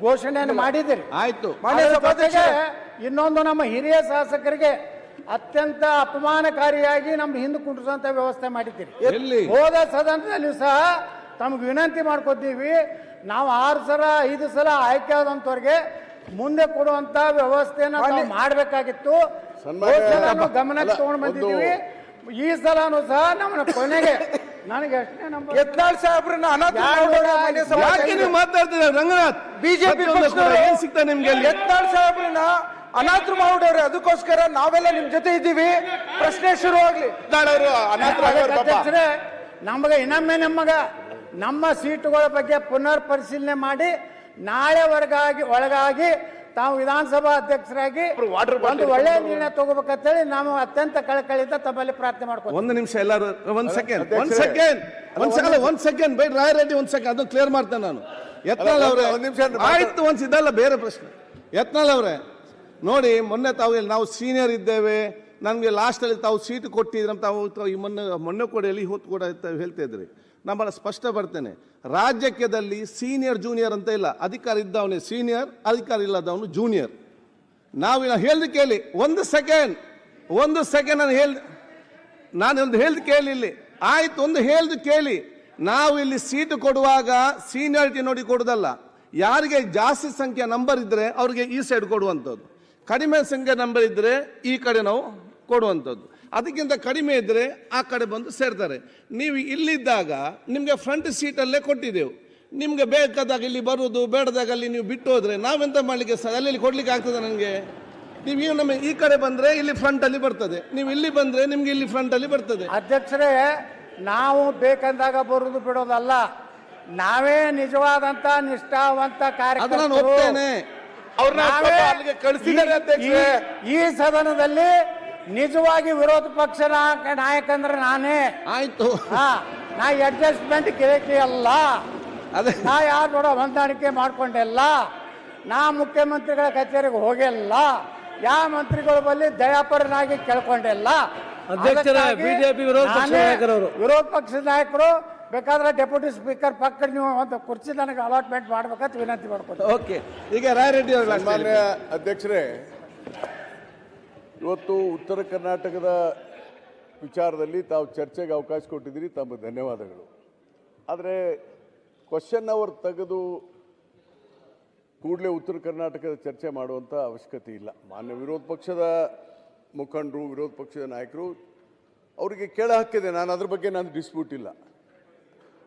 ಘೋಷಣೆಯನ್ನು ಮಾಡಿದಿರಿ ಆಯ್ತು. ಜೊತೆಗೆ ಇನ್ನೊಂದು ನಮ್ಮ ಹಿರಿಯ ಶಾಸಕರಿಗೆ ಅತ್ಯಂತ ಅಪಮಾನಕಾರಿಯಾಗಿ ನಮ್ಮ ಹಿಂದೆ ಕುಂಡ್ರಿಸುವಂತ ವ್ಯವಸ್ಥೆ ಮಾಡಿದ್ದೀರಿ. ಹೋದ ಸದನದಲ್ಲಿ ಸಹ ತಮಗೆ ವಿನಂತಿ ಮಾಡ್ಕೊತೀವಿ ನಾವು ಆರು ಸಲ ಐದು ಸಲ ಆಯ್ಕೆ ಆದಂತವ್ರಿಗೆ ಮುಂದೆ ಕೊಡುವಂತ ವ್ಯವಸ್ಥೆನ ನಾವು ಮಾಡಬೇಕಾಗಿತ್ತು. ಸನ್ಮಾನ್ಯ- ಗಮನಕ್ಕೆ ತಗೊಂಡು ಬಂದಿದ್ದೀವಿ. ಈ ಸಲನೂ ಸಹ ನಮ್ಮ ಕೊನೆಗೆ ನನಗೆ ಅಷ್ಟೇ ನಂಬರ್ ಯತ್ನಾಳ್ ಸಾಹೇಬ್ರನ್ನ ಅನಾಥ ಯಾರು ಮಾಡಿದ್ರು ಮಾನ್ಯ ಯಾಕೆ ನೀವು ಮಾತಾಡ್ತೀರ ರಂಗನಾಥ್ ಬಿಜೆಪಿ ಏನ್ ಸಿಗ್ತಾ ನಿಮ್ಗೆ ಯತ್ನಾಳ್ ಸಾಹೇಬ್ರನ್ನ ಅನಾಥರು ಮಾಡ್ಬಿಟ್ಟವ್ರೆ ಅದಕ್ಕೋಸ್ಕರ ನಾವೆಲ್ಲ ನಿಮ್ ಜೊತೆ ಇದ್ದೀವಿ. ಪ್ರಶ್ನೆ ಶುರು ಆಗ್ಲಿ. ನಮಗ ಪಾಪ. ಅಧ್ಯಕ್ಷರೇ ನಮಗೆ ಇನ್ನೊಮ್ಮೆ ನಮ್ಮಗ ನಮ್ಮ ಸೀಟುಗಳ ಬಗ್ಗೆ ಪುನರ್ ಪರಿಶೀಲನೆ ಮಾಡಿ ನಾಳೆ ಒಳಗಾಗಿ ಒಳಗಾಗಿ ತಾವು ವಿಧಾನಸಭಾ ಅಧ್ಯಕ್ಷರಾಗಿ ವಾಟರ್ ಒಂದು ಒಳ್ಳೆಯ ನಿರ್ಣಯ ತಗೋಬೇಕಂತೇಳಿ ನಾವು ಅತ್ಯಂತ ಕಳಕಳಿಯಿಂದ ತಮ್ಮಲ್ಲಿ ಪ್ರಾರ್ಥನೆ ಮಾಡ್ಕೊಂಡು ಒಂದು ನಿಮಿಷ ಎಲ್ಲರೂ ಒಂದ್ ಸೆಕೆಂಡ್ ಒಂದ್. ಸೆಕೆಂಡ್ ಒಂದ್ ಸೆಕೆಂಡ್ ಒಂದ್ ಸೆಕೆಂಡ್ ಬೈ ರಾಯ್ ರೆಡ್ಡಿ ಒಂದ್ ಸೆಕೆಂಡ್ ಅದನ್ನ ಕ್ಲಿಯರ್ ಮಾಡ್ತೇನೆ ನಾನು. ಯತ್ನಾಳ್ ಅಲ್ಲ, ಅವರೇ ಒಂದು ನಿಮಿಷ ಆಯ್ತು ಒಂದ್ ಇದಲ್ಲ ಬೇರೆ ಪ್ರಶ್ನೆ. ಯತ್ನಾಳ್ ಅವರೇ ನೋಡಿ ಮೊನ್ನೆ ತಾವು ಇಲ್ಲಿ ನಾವು ಸೀನಿಯರ್ ಇದ್ದೇವೆ ನಮಗೆ ಲಾಸ್ಟಲ್ಲಿ ತಾವು ಸೀಟ್ ಕೊಟ್ಟಿದ್ರೆ ತಾವು ತಾವು ಈ ಮೊನ್ನೆ ಮೊನ್ನೆ ಕೂಡ ಎಲ್ಲಿ ಹೊತ್ತು ಕೂಡ ಹೇಳ್ತಾ ಇದ್ರಿ. ನಮ್ಮನ್ನ ಸ್ಪಷ್ಟ ಬರ್ತೇನೆ. ರಾಜ್ಯದಲ್ಲಿ ಸೀನಿಯರ್ ಜೂನಿಯರ್ ಅಂತ ಇಲ್ಲ. ಅಧಿಕಾರ ಇದ್ದವನೇ ಸೀನಿಯರ್ ಅಧಿಕಾರ ಇಲ್ಲದವನು ಜೂನಿಯರ್ ನಾವು ಹೇಳ್ದು ಕೇಳಿ. ಒಂದು ಸೆಕೆಂಡ್ ಒಂದು ಸೆಕೆಂಡ್ ನಾನು ಹೇಳ್ ನಾನು ಒಂದು ಹೇಳ್ದು ಕೇಳಿ ಇಲ್ಲಿ. ಆಯ್ತು, ಒಂದು ಹೇಳ್ದು ಕೇಳಿ. ನಾವು ಇಲ್ಲಿ ಸೀಟು ಕೊಡುವಾಗ ಸೀನಿಯಾರಿಟಿ ನೋಡಿ ಕೊಡೋದಲ್ಲ. ಯಾರಿಗೆ ಜಾಸ್ತಿ ಸಂಖ್ಯೆ ನಂಬರ್ ಇದ್ದರೆ ಅವರಿಗೆ ಈ ಸೈಡ್ ಕೊಡುವಂಥದ್ದು. ಕಡಿಮೆ ಸಂಖ್ಯೆ ನಂಬರ್ ಇದ್ದರೆ ಈ ಕಡೆ ನಾವು ಕೊಡುವಂಥದ್ದು. ಅದಕ್ಕಿಂತ ಕಡಿಮೆ ಇದ್ದರೆ ಆ ಕಡೆ ಬಂದು ಸೇರ್ತಾರೆ. ನೀವು ಇಲ್ಲಿದ್ದಾಗ ನಿಮಗೆ ಫ್ರಂಟ್ ಸೀಟಲ್ಲೇ ಕೊಟ್ಟಿದ್ದೆವು. ನಿಮಗೆ ಬೇಕಾದಾಗ ಇಲ್ಲಿ ಬರೋದು ಬೇಡದಾಗ ಅಲ್ಲಿ ನೀವು ಬಿಟ್ಟು ಹೋದರೆ ನಾವೆಂತ ಮಾಡಲಿಕ್ಕೆ ಸರ್ ಅಲ್ಲಿ ಕೊಡಲಿಕ್ಕೆ ಆಗ್ತದೆ ನನಗೆ? ನೀವು ಈಗ ನಮ್ಮ ಈ ಕಡೆ ಬಂದರೆ ಇಲ್ಲಿ ಫ್ರಂಟಲ್ಲಿ ಬರ್ತದೆ. ನೀವು ಇಲ್ಲಿ ಬಂದರೆ ನಿಮಗೆ ಇಲ್ಲಿ ಫ್ರಂಟಲ್ಲಿ ಬರ್ತದೆ. ಅಧ್ಯಕ್ಷರೇ ನಾವು ಬೇಕಂದಾಗ ಬರೋದು ಬಿಡೋದಲ್ಲ. ನಾವೇ ನಿಜವಾದಂತ ನಿಷ್ಠಾವಂತ ಕಾರ್ಯಕ್ರಮ ಈ ಸದನದಲ್ಲಿ ನಿಜವಾಗಿ ವಿರೋಧ ಪಕ್ಷ ನಾ- ನಾಯಕ ಅಂದ್ರೆ ನಾನೇ. ಆಯ್ತು. ಹಾ ನಾ ಅಡ್ಜಸ್ಟ್ಮೆಂಟ್ ಕಿರಿಕಿ ಅಲ್ಲ. ಅದೇ. ನಾ ಯಾರು ನೋಡ ಹೊಂದಾಣಿಕೆ ಮಾಡ್ಕೊಂಡಿಲ್ಲ ನಾ ಮುಖ್ಯಮಂತ್ರಿಗಳ ಕಚೇರಿಗೆ ಹೋಗಿಲ್ಲ ಯಾವ ಮಂತ್ರಿಗಳ ಬಳಿ ದಯಾಪರನಾಗಿ ಕೇಳ್ಕೊಂಡಿಲ್ಲ ಅಧ್ಯಕ್ಷರೇ, ಅದಕ್ಕಾಗಿ BJP ವಿರೋಧ ಪಕ್ಷದ ನಾನೇ ನಾಯಕರವರು. ವಿರೋಧ ಪಕ್ಷದ ನಾಯಕರು ಬೇಕಾದ್ರೆ ಡೆಪ್ಯೂಟಿ ಸ್ಪೀಕರ್ ಪಕ್ಕ ನೀವು ಒಂದು ಕುರ್ಚಿ ನನಗೆ ಅಲಾಟ್ಮೆಂಟ್ ಮಾಡ್ಬೇಕಂತ ವಿನಂತಿ ಮಾಡ್ಕೊಳ್ತೀನಿ. ಓಕೆ. ಈಗ ರಾಯರೆಡ್ಡಿ ಅವರು ಸನ್ಮಾನ್ಯ ಅಧ್ಯಕ್ಷರೇ ಇವತ್ತು ಉತ್ತರ ಕರ್ನಾಟಕದ ವಿಚಾರದಲ್ಲಿ ತಾವು ಚರ್ಚೆಗೆ ಅವಕಾಶ ಕೊಟ್ಟಿದ್ದೀರಿ. ತಮ್ಮ ಧನ್ಯವಾದಗಳು. ಆದರೆ ಕ್ವಶನ್ ಅವರ್ ತೆಗೆದು ಕೂಡಲೇ ಉತ್ತರ ಕರ್ನಾಟಕದ ಚರ್ಚೆ ಮಾಡುವಂಥ ಅವಶ್ಯಕತೆ ಇಲ್ಲ. ಮಾನ್ಯ ವಿರೋಧ ಪಕ್ಷದ ಮುಖಂಡರು, ವಿರೋಧ ಪಕ್ಷದ ನಾಯಕರು, ಅವರಿಗೆ ಕೇಳ ಹಾಕಿದೆ ನಾನು ಅದ್ರ ಬಗ್ಗೆ ನಾನು ಡಿಸ್ಪ್ಯೂಟ್ ಇಲ್ಲ.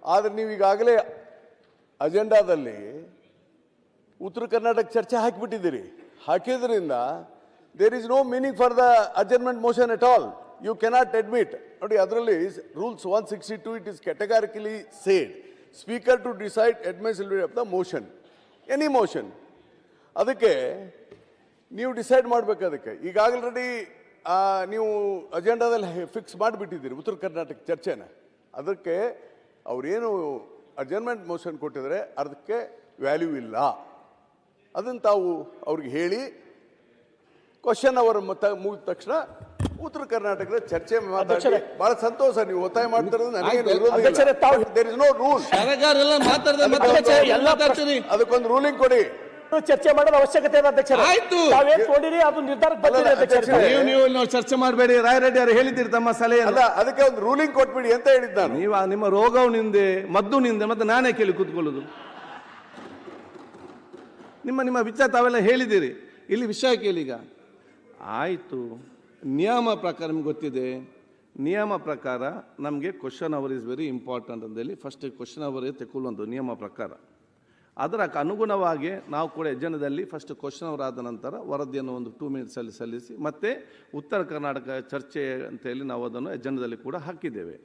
ಆದರೆ ನೀವು ಈಗಾಗಲೇ ಅಜೆಂಡಾದಲ್ಲಿ ಉತ್ತರ ಕರ್ನಾಟಕ ಚರ್ಚೆ ಹಾಕಿಬಿಟ್ಟಿದ್ದೀರಿ. ಹಾಕಿದ್ರಿಂದ there is no meaning for the ಅಜೆಂಟ್ಮೆಂಟ್ motion at all you cannot admit ನೋಡಿ, ಅದರಲ್ಲಿ rules one sixty two it is categorically said speaker to decide admissibility of the motion any motion ಅದಕ್ಕೆ ನೀವು ಡಿಸೈಡ್ ಮಾಡಬೇಕು ಅದಕ್ಕೆ. ಈಗಾಗಲೇ ರೆಡಿ ನೀವು ಅಜೆಂಡಾದಲ್ಲಿ fix ಮಾಡಿಬಿಟ್ಟಿದ್ದೀರಿ ಉತ್ತರ ಕರ್ನಾಟಕ ಚರ್ಚೆನ. ಅದಕ್ಕೆ ಅವರೇನು ಅಜೆಂಟ್ಮೆಂಟ್ ಮೋಷನ್ ಕೊಟ್ಟಿದ್ದಾರೆ, ಅದಕ್ಕೆ ವ್ಯಾಲ್ಯೂ ಇಲ್ಲ. ಅದನ್ನು ತಾವು ಅವ್ರಿಗೆ ಹೇಳಿ ಕ್ವಶನ್ ಅವರ ಮತ ಮುಗಿದ ತಕ್ಷಣ ಉತ್ತರ ಕರ್ನಾಟಕದ ಚರ್ಚೆ ಮಾತಾಡಿ ಬಹಳ ಸಂತೋಷ ನೀವು ಒತ್ತಾಯ ಮಾಡ್ತಿರೋದು ಅದಕ್ಕೊಂದು ರೂಲಿಂಗ್ ಕೊಡಿ. ಚರ್ಚೆ ಮಾಡೋದು ಅವಶ್ಯಕತೆ ಇದೆ ಅಧ್ಯಕ್ಷರೇ. ಆಯ್ತು. ತಾವೇನ್ ನೋಡಿರಿ ಅದು ನಿರ್ಧಾರ ಬಂದಿದೆ ಅಧ್ಯಕ್ಷರೇ. ಅಧ್ಯಕ್ಷರೇ. ನೀವು ನೀವು ಇಲ್ಲಿ ಚರ್ಚೆ ಮಾಡಬೇಡಿ. ರಾಯರೆಡ್ಡಿ ಅವರು ಹೇಳಿದ್ದೀರಿ ತಮ್ಮ ಸಲಹೆ ಅಲ್ಲ ಅದಕ್ಕೆ ಒಂದು ರೂಲಿಂಗ್ ಕೊಟ್ಬಿಡಿ ಅಂತ ಹೇಳಿದ್ದ ನಾನು. ನೀವು ನಿಮ್ಮ ರೋಗವು ನಿಂದೆ ಮದ್ದು ನಿಂದೆ ಮತ್ತೆ ನಾನೇ ಕೇಳಿ ಕೂತ್ಕೊಳ್ಳೋದು. ನಿಮ್ಮ ನಿಮ್ಮ ವಿಚಾರ ತಾವೆಲ್ಲ ಹೇಳಿದ್ದೀರಿ. ಇಲ್ಲಿ ವಿಷಯ ಕೇಳಿ ಈಗ ಆಯಿತು. ನಿಯಮ ಪ್ರಕಾರ ನಿಮ್ಗೆ ಗೊತ್ತಿದೆ. ನಿಯಮ ಪ್ರಕಾರ ನಮಗೆ question hour is very important ಅಂತೇಳಿ ಫಸ್ಟ್ ಕ್ವಶನ್ ಅವರೇ ತೆಕ್ಕೊಳ್ಳುವಂಥ ನಿಯಮ ಪ್ರಕಾರ. ಅದರ ಅನುಗುಣವಾಗಿ ನಾವು ಕೂಡ ಯಜ್ಜನದಲ್ಲಿ ಫಸ್ಟ್ ಕ್ವಶನ್ ಅವರ್ ಆದ ನಂತರ ವರದಿಯನ್ನು ಒಂದು ಟೂ ಮಿನಿಟ್ಸಲ್ಲಿ ಸಲ್ಲಿಸಿ ಮತ್ತೆ ಉತ್ತರ ಕರ್ನಾಟಕ ಚರ್ಚೆ ಅಂತೇಳಿ ನಾವು ಅದನ್ನು ಯಜ್ಜನದಲ್ಲಿ ಕೂಡ ಹಾಕಿದ್ದೇವೆ.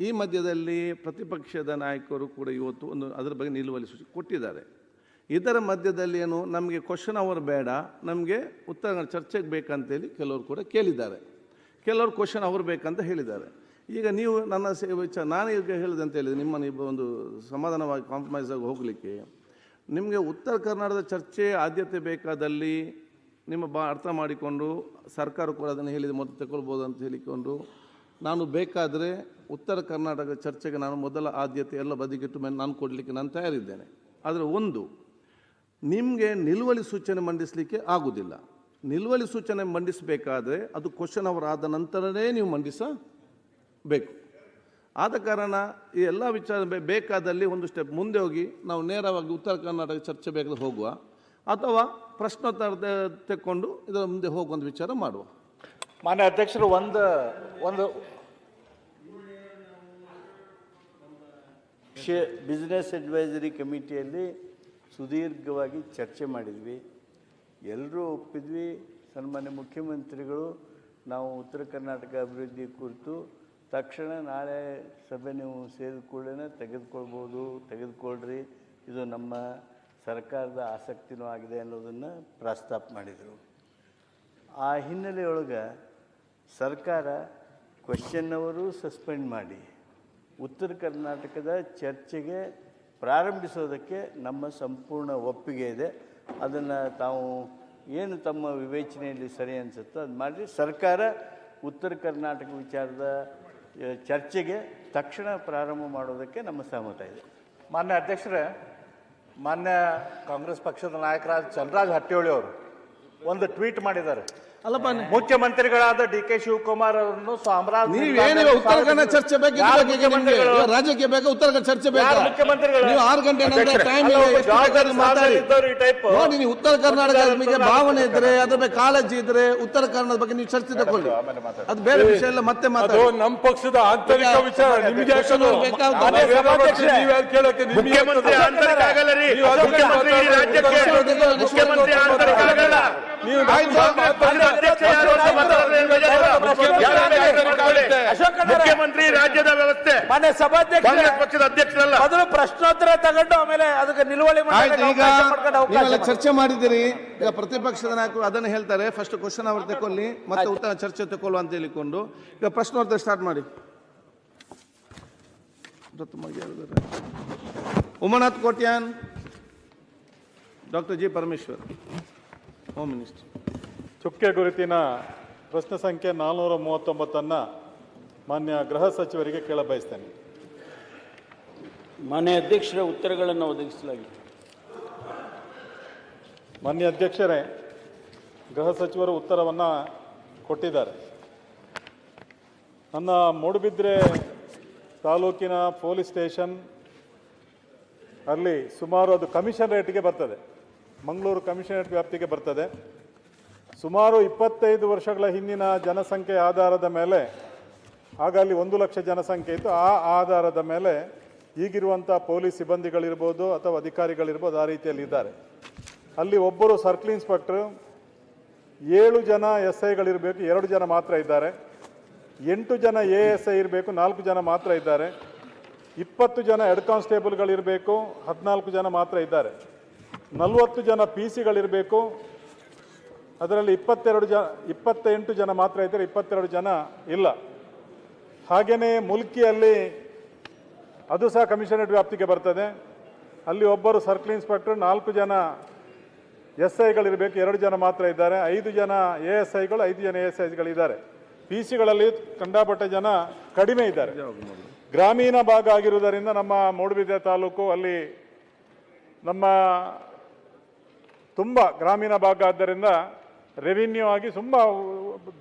ಈ ಮಧ್ಯದಲ್ಲಿ ಪ್ರತಿಪಕ್ಷದ ನಾಯಕರು ಕೂಡ ಇವತ್ತು ಒಂದು ಅದರ ಬಗ್ಗೆ ನಿಲುವಲ್ಲಿ ಸೂಚಿ, ಕೊಟ್ಟಿದ್ದಾರೆ. ಇದರ ಮಧ್ಯದಲ್ಲಿ ಏನು, ನಮಗೆ ಕ್ವಶನ್ ಅವರ್ ಬೇಡ, ನಮಗೆ ಉತ್ತರ ಚರ್ಚೆಗೆ ಬೇಕಂತೇಳಿ ಕೆಲವರು ಕೂಡ ಕೇಳಿದ್ದಾರೆ. ಕೆಲವರು ಕ್ವಶನ್ ಅವರ್ ಬೇಕಂತ ಹೇಳಿದ್ದಾರೆ. ಈಗ ನೀವು ನನ್ನ ಸೇವೆ ವಿಚಾರ, ನಾನು ಈಗ ಹೇಳಿದಂತ ಹೇಳಿದೆ ನಿಮ್ಮ ನೀವು ಒಂದು ಸಮಾಧಾನವಾಗಿ ಕಾಂಪ್ರಮೈಸ್ ಆಗಿ ಹೋಗಲಿಕ್ಕೆ, ನಿಮಗೆ ಉತ್ತರ ಕರ್ನಾಟಕದ ಚರ್ಚೆ ಆದ್ಯತೆ ಬೇಕಾದಲ್ಲಿ ನಿಮ್ಮ ಬಾ, ಅರ್ಥ ಮಾಡಿಕೊಂಡು ಸರ್ಕಾರ ಕೂಡ ಅದನ್ನು ಹೇಳಿದ ಮೊದಲು ತಗೊಳ್ಬೋದು ಅಂತ ಹೇಳಿಕೊಂಡು, ನಾನು ಬೇಕಾದರೆ ಉತ್ತರ ಕರ್ನಾಟಕದ ಚರ್ಚೆಗೆ ನಾನು ಮೊದಲ ಆದ್ಯತೆ ಎಲ್ಲ ಬದಿಗಿಟ್ಟು ಮೇಲೆ ನಾನು ಕೊಡಲಿಕ್ಕೆ ನಾನು ತಯಾರಿದ್ದೇನೆ. ಆದರೆ ಒಂದು ನಿಮಗೆ ನಿಲುವಳಿ ಸೂಚನೆ ಮಂಡಿಸಲಿಕ್ಕೆ ಆಗುವುದಿಲ್ಲ ನಿಲುವಳಿ ಸೂಚನೆ ಮಂಡಿಸಬೇಕಾದ್ರೆ ಅದು ಕ್ವಶನ್ ಅವರ್ ಆದ ನಂತರನೇ ನೀವು ಮಂಡಿಸಬೇಕು. ಆದ ಕಾರಣ ಈ ಎಲ್ಲ ವಿಚಾರ ಬೇಕಾದಲ್ಲಿ ಒಂದು ಸ್ಟೆಪ್ ಮುಂದೆ ಹೋಗಿ ನಾವು ನೇರವಾಗಿ ಉತ್ತರ ಕರ್ನಾಟಕ ಚರ್ಚೆ ಬೇಕಾದ್ರೆ ಹೋಗುವ. ಅಥವಾ ಪ್ರಶ್ನೋತ್ತರ ತೆಕ್ಕೊಂಡು ಇದರ ಮುಂದೆ ಹೋಗುವಂಥ ವಿಚಾರ ಮಾಡುವ. ಮಾನ್ಯ ಅಧ್ಯಕ್ಷರು, ಒಂದು ಒಂದು ಬಿಸ್ನೆಸ್ ಅಡ್ವೈಸರಿ ಕಮಿಟಿಯಲ್ಲಿ ಸುದೀರ್ಘವಾಗಿ ಚರ್ಚೆ ಮಾಡಿದ್ವಿ. ಎಲ್ಲರೂ ಒಪ್ಪಿದ್ವಿ. ಸನ್ಮಾನ್ಯ ಮುಖ್ಯಮಂತ್ರಿಗಳು, ನಾವು ಉತ್ತರ ಕರ್ನಾಟಕ ಅಭಿವೃದ್ಧಿ ಕುರಿತು ತಕ್ಷಣ ನಾಳೆ ಸಭೆ ನೀವು ಸೇರಿದ ಕೂಡಲೇ ತೆಗೆದುಕೊಳ್ಬೋದು ತೆಗೆದುಕೊಳ್ಳ್ರಿ ಇದು ನಮ್ಮ ಸರ್ಕಾರದ ಆಸಕ್ತಿನೂ ಆಗಿದೆ ಅನ್ನೋದನ್ನು ಪ್ರಸ್ತಾಪ ಮಾಡಿದರು. ಆ ಹಿನ್ನೆಲೆಯೊಳಗೆ ಸರ್ಕಾರ ಕ್ವಶನ್ ಅವರು ಸಸ್ಪೆಂಡ್ ಮಾಡಿ. ಉತ್ತರ ಕರ್ನಾಟಕದ ಚರ್ಚೆಗೆ ಪ್ರಾರಂಭಿಸೋದಕ್ಕೆ ನಮ್ಮ ಸಂಪೂರ್ಣ ಒಪ್ಪಿಗೆ ಇದೆ. ಅದನ್ನು ತಾವು ಏನು ತಮ್ಮ ವಿವೇಚನೆಯಲ್ಲಿ ಸರಿ ಅನಿಸುತ್ತೋ ಅದು ಮಾಡಿ ಸರ್ಕಾರ ಉತ್ತರ ಕರ್ನಾಟಕ ವಿಚಾರದ ಚರ್ಚೆಗೆ ತಕ್ಷಣ ಪ್ರಾರಂಭ ಮಾಡೋದಕ್ಕೆ ನಮ್ಮ ಸಹಮತ ಇದೆ. ಮಾನ್ಯ ಅಧ್ಯಕ್ಷರೇ, ಮಾನ್ಯ ಕಾಂಗ್ರೆಸ್ ಪಕ್ಷದ ನಾಯಕರಾದ ಚಂದ್ರರಾಜ್ ಹಟ್ಟಿಹೊಳಿ ಅವರು ಒಂದು ಟ್ವೀಟ್ ಮಾಡಿದ್ದಾರೆ. ಅಲ್ಲಪ್ಪ ಮುಖ್ಯಮಂತ್ರಿಗಳಾದ ಡಿ ಕೆ ಶಿವಕುಮಾರ್ ಅವರನ್ನು ಸಾಮ್ರಾಜ್ಯ ನೀವೇನಿಲ್ಲ ಉತ್ತರ ಕನ್ನಡ ಚರ್ಚೆ ಬಗ್ಗೆ ರಾಜ್ಯಕ್ಕೆ ಬೇಕಾ ಉತ್ತರ ಕನ್ನಡ ಚರ್ಚೆ ಬೇಕಾ. ಯಾರು ಮುಖ್ಯಮಂತ್ರಿಗಳು? ನೀವು ಆರು ಗಂಟೆ ನಂತರ ಟೈಮ್ ಮಾತಾಡಿ? ನೋಡಿ ನೀವು ಉತ್ತರ ಕರ್ನಾಟಕ ನಿಮಗೆ ಭಾವನೆ ಇದ್ರೆ ಅದ್ರ ಬಗ್ಗೆ ಕಾಳಜಿ ಇದ್ರೆ ಉತ್ತರ ಕನ್ನಡದ ಬಗ್ಗೆ ನೀವು ಚರ್ಚೆ ತಗೊಳ್ಳಿ. ಅದು ಬೇರೆ ವಿಷಯ ಎಲ್ಲ ಮತ್ತೆ ಅದು ಮಾತಾಡಿ. ನಮ್ಮ ಪಕ್ಷದ ಆಂತರಿಕ ವಿಚಾರ ನಿಮಗೆ ಮುಖ್ಯಮಂತ್ರಿ ಆಂತರಿಕ ಆಗಲ್ಲ ರೀ. ಮುಖ್ಯಮಂತ್ರಿ ರಾಜ್ಯಕ್ಕೆ ಮುಖ್ಯಮಂತ್ರಿ ಆಂತರಿಕ ಆಗಲ್ಲ. ನೀವು ಮುಖ್ಯಮಂತ್ರಿ ರಾಜ್ಯದ ವ್ಯವಸ್ಥೆ. ಮನೆ ಸಭಾಧ್ಯಕ್ಷ ಕಾಂಗ್ರೆಸ್ ಪಕ್ಷದ ಅಧ್ಯಕ್ಷರಲ್ಲ. ಮೊದಲು ಪ್ರಶ್ನೋತ್ತರ ತಗೊಂಡು ಆಮೇಲೆ ಅದಕ್ಕೆ ನಿಲುವಳಿ ಮಾಡಿ. ಚರ್ಚೆ ಮಾಡಿದ್ದೀರಿ. ಈಗ ಪ್ರತಿಪಕ್ಷದ ನಾಯಕರು ಅದನ್ನ ಹೇಳ್ತಾರೆ. ಫಸ್ಟ್ ಕ್ವಶನ್ ಅವ್ರು ತಗೊಳ್ಳಿ ಮತ್ತೆ ಉತ್ತರ ಚರ್ಚೆ ತಗೊಳ್ಳುವ ಅಂತ ಹೇಳಿಕೊಂಡು. ಈಗ ಪ್ರಶ್ನೋತ್ತರ ಸ್ಟಾರ್ಟ್ ಮಾಡಿ? Umanath Kotian doctor G Parameshwar home minister ಚುಕ್ಕೆ ಗುರುತಿನ ಪ್ರಶ್ನೆ ಸಂಖ್ಯೆ ನಾಲ್ನೂರ ಮೂವತ್ತೊಂಬತ್ತನ್ನು ಮಾನ್ಯ ಗೃಹ ಸಚಿವರಿಗೆ ಕೇಳ ಬಯಸ್ತೇನೆ. ಮಾನ್ಯ ಅಧ್ಯಕ್ಷರ ಉತ್ತರಗಳನ್ನು ಒದಗಿಸಲಾಗಿತ್ತು. ಮಾನ್ಯ ಅಧ್ಯಕ್ಷರೇ ಗೃಹ ಸಚಿವರು ಉತ್ತರವನ್ನು ಕೊಟ್ಟಿದ್ದಾರೆ. ನನ್ನ ಮೂಡುಬಿದ್ರೆ ತಾಲೂಕಿನ ಪೊಲೀಸ್ ಸ್ಟೇಷನ್ ಅಲ್ಲಿ ಸುಮಾರು ಅದು ಕಮಿಷನ್ ರೇಟ್ಗೆ ಬರ್ತದೆ. ಮಂಗಳೂರು ಕಮಿಷನರೇಟ್ ವ್ಯಾಪ್ತಿಗೆ ಬರ್ತದೆ. ಸುಮಾರು ಇಪ್ಪತ್ತೈದು ವರ್ಷಗಳ ಹಿಂದಿನ ಜನಸಂಖ್ಯೆ ಆಧಾರದ ಮೇಲೆ ಆಗ ಅಲ್ಲಿ ಒಂದು ಲಕ್ಷ ಜನಸಂಖ್ಯೆ ಇತ್ತು, ಆ ಆಧಾರದ ಮೇಲೆ ಈಗಿರುವಂಥ ಪೊಲೀಸ್ ಸಿಬ್ಬಂದಿಗಳಿರ್ಬೋದು ಅಥವಾ ಅಧಿಕಾರಿಗಳಿರ್ಬೋದು ಆ ರೀತಿಯಲ್ಲಿ ಇದ್ದಾರೆ. ಅಲ್ಲಿ ಒಬ್ಬರು ಸರ್ಕಲ್ ಇನ್ಸ್ಪೆಕ್ಟರ್, ಏಳು ಜನ ಎಸ್ ಐಗಳಿರಬೇಕು ಎರಡು ಜನ ಮಾತ್ರ ಇದ್ದಾರೆ. ಎಂಟು ಜನ ಎ ಎಸ್ ಐ ಇರಬೇಕು, ನಾಲ್ಕು ಜನ ಮಾತ್ರ ಇದ್ದಾರೆ. ಇಪ್ಪತ್ತು ಜನ ಹೆಡ್ ಕಾನ್ಸ್ಟೇಬಲ್ಗಳಿರಬೇಕು, ಹದಿನಾಲ್ಕು ಜನ ಮಾತ್ರ ಇದ್ದಾರೆ. ನಲವತ್ತು ಜನ ಪಿ ಸಿಗಳಿರಬೇಕು ಅದರಲ್ಲಿ ಇಪ್ಪತ್ತೆರಡು ಜ, ಇಪ್ಪತ್ತೆಂಟು ಜನ ಮಾತ್ರ ಇದ್ದಾರೆ, ಇಪ್ಪತ್ತೆರಡು ಜನ ಇಲ್ಲ. ಹಾಗೆಯೇ ಮುಲ್ಕಿಯಲ್ಲಿ ಅದು ಸಹ ಕಮಿಷನರೇಟ್ ವ್ಯಾಪ್ತಿಗೆ ಬರ್ತದೆ. ಅಲ್ಲಿ ಒಬ್ಬರು ಸರ್ಕಲ್ ಇನ್ಸ್ಪೆಕ್ಟರ್, ನಾಲ್ಕು ಜನ ಎಸ್ ಐಗಳಿರಬೇಕು ಎರಡು ಜನ ಮಾತ್ರ ಇದ್ದಾರೆ. ಐದು ಜನ ಎ ಎಸ್ ಐಗಳು, ಐದು ಜನ ಎ ಎಸ್ ಐಗಳಿದ್ದಾರೆ. ಪಿ ಸಿಗಳಲ್ಲಿ ಕಂಡಾಪಟ್ಟ ಜನ ಕಡಿಮೆ ಇದ್ದಾರೆ. ಗ್ರಾಮೀಣ ಭಾಗ ಆಗಿರುವುದರಿಂದ ನಮ್ಮ ಮೂಡುಬಿದ್ರೆ ತಾಲೂಕು ಅಲ್ಲಿ ನಮ್ಮ ತುಂಬ ಗ್ರಾಮೀಣ ಭಾಗ ಆದ್ದರಿಂದ ರೆವಿನ್ಯೂ ಆಗಿ ತುಂಬ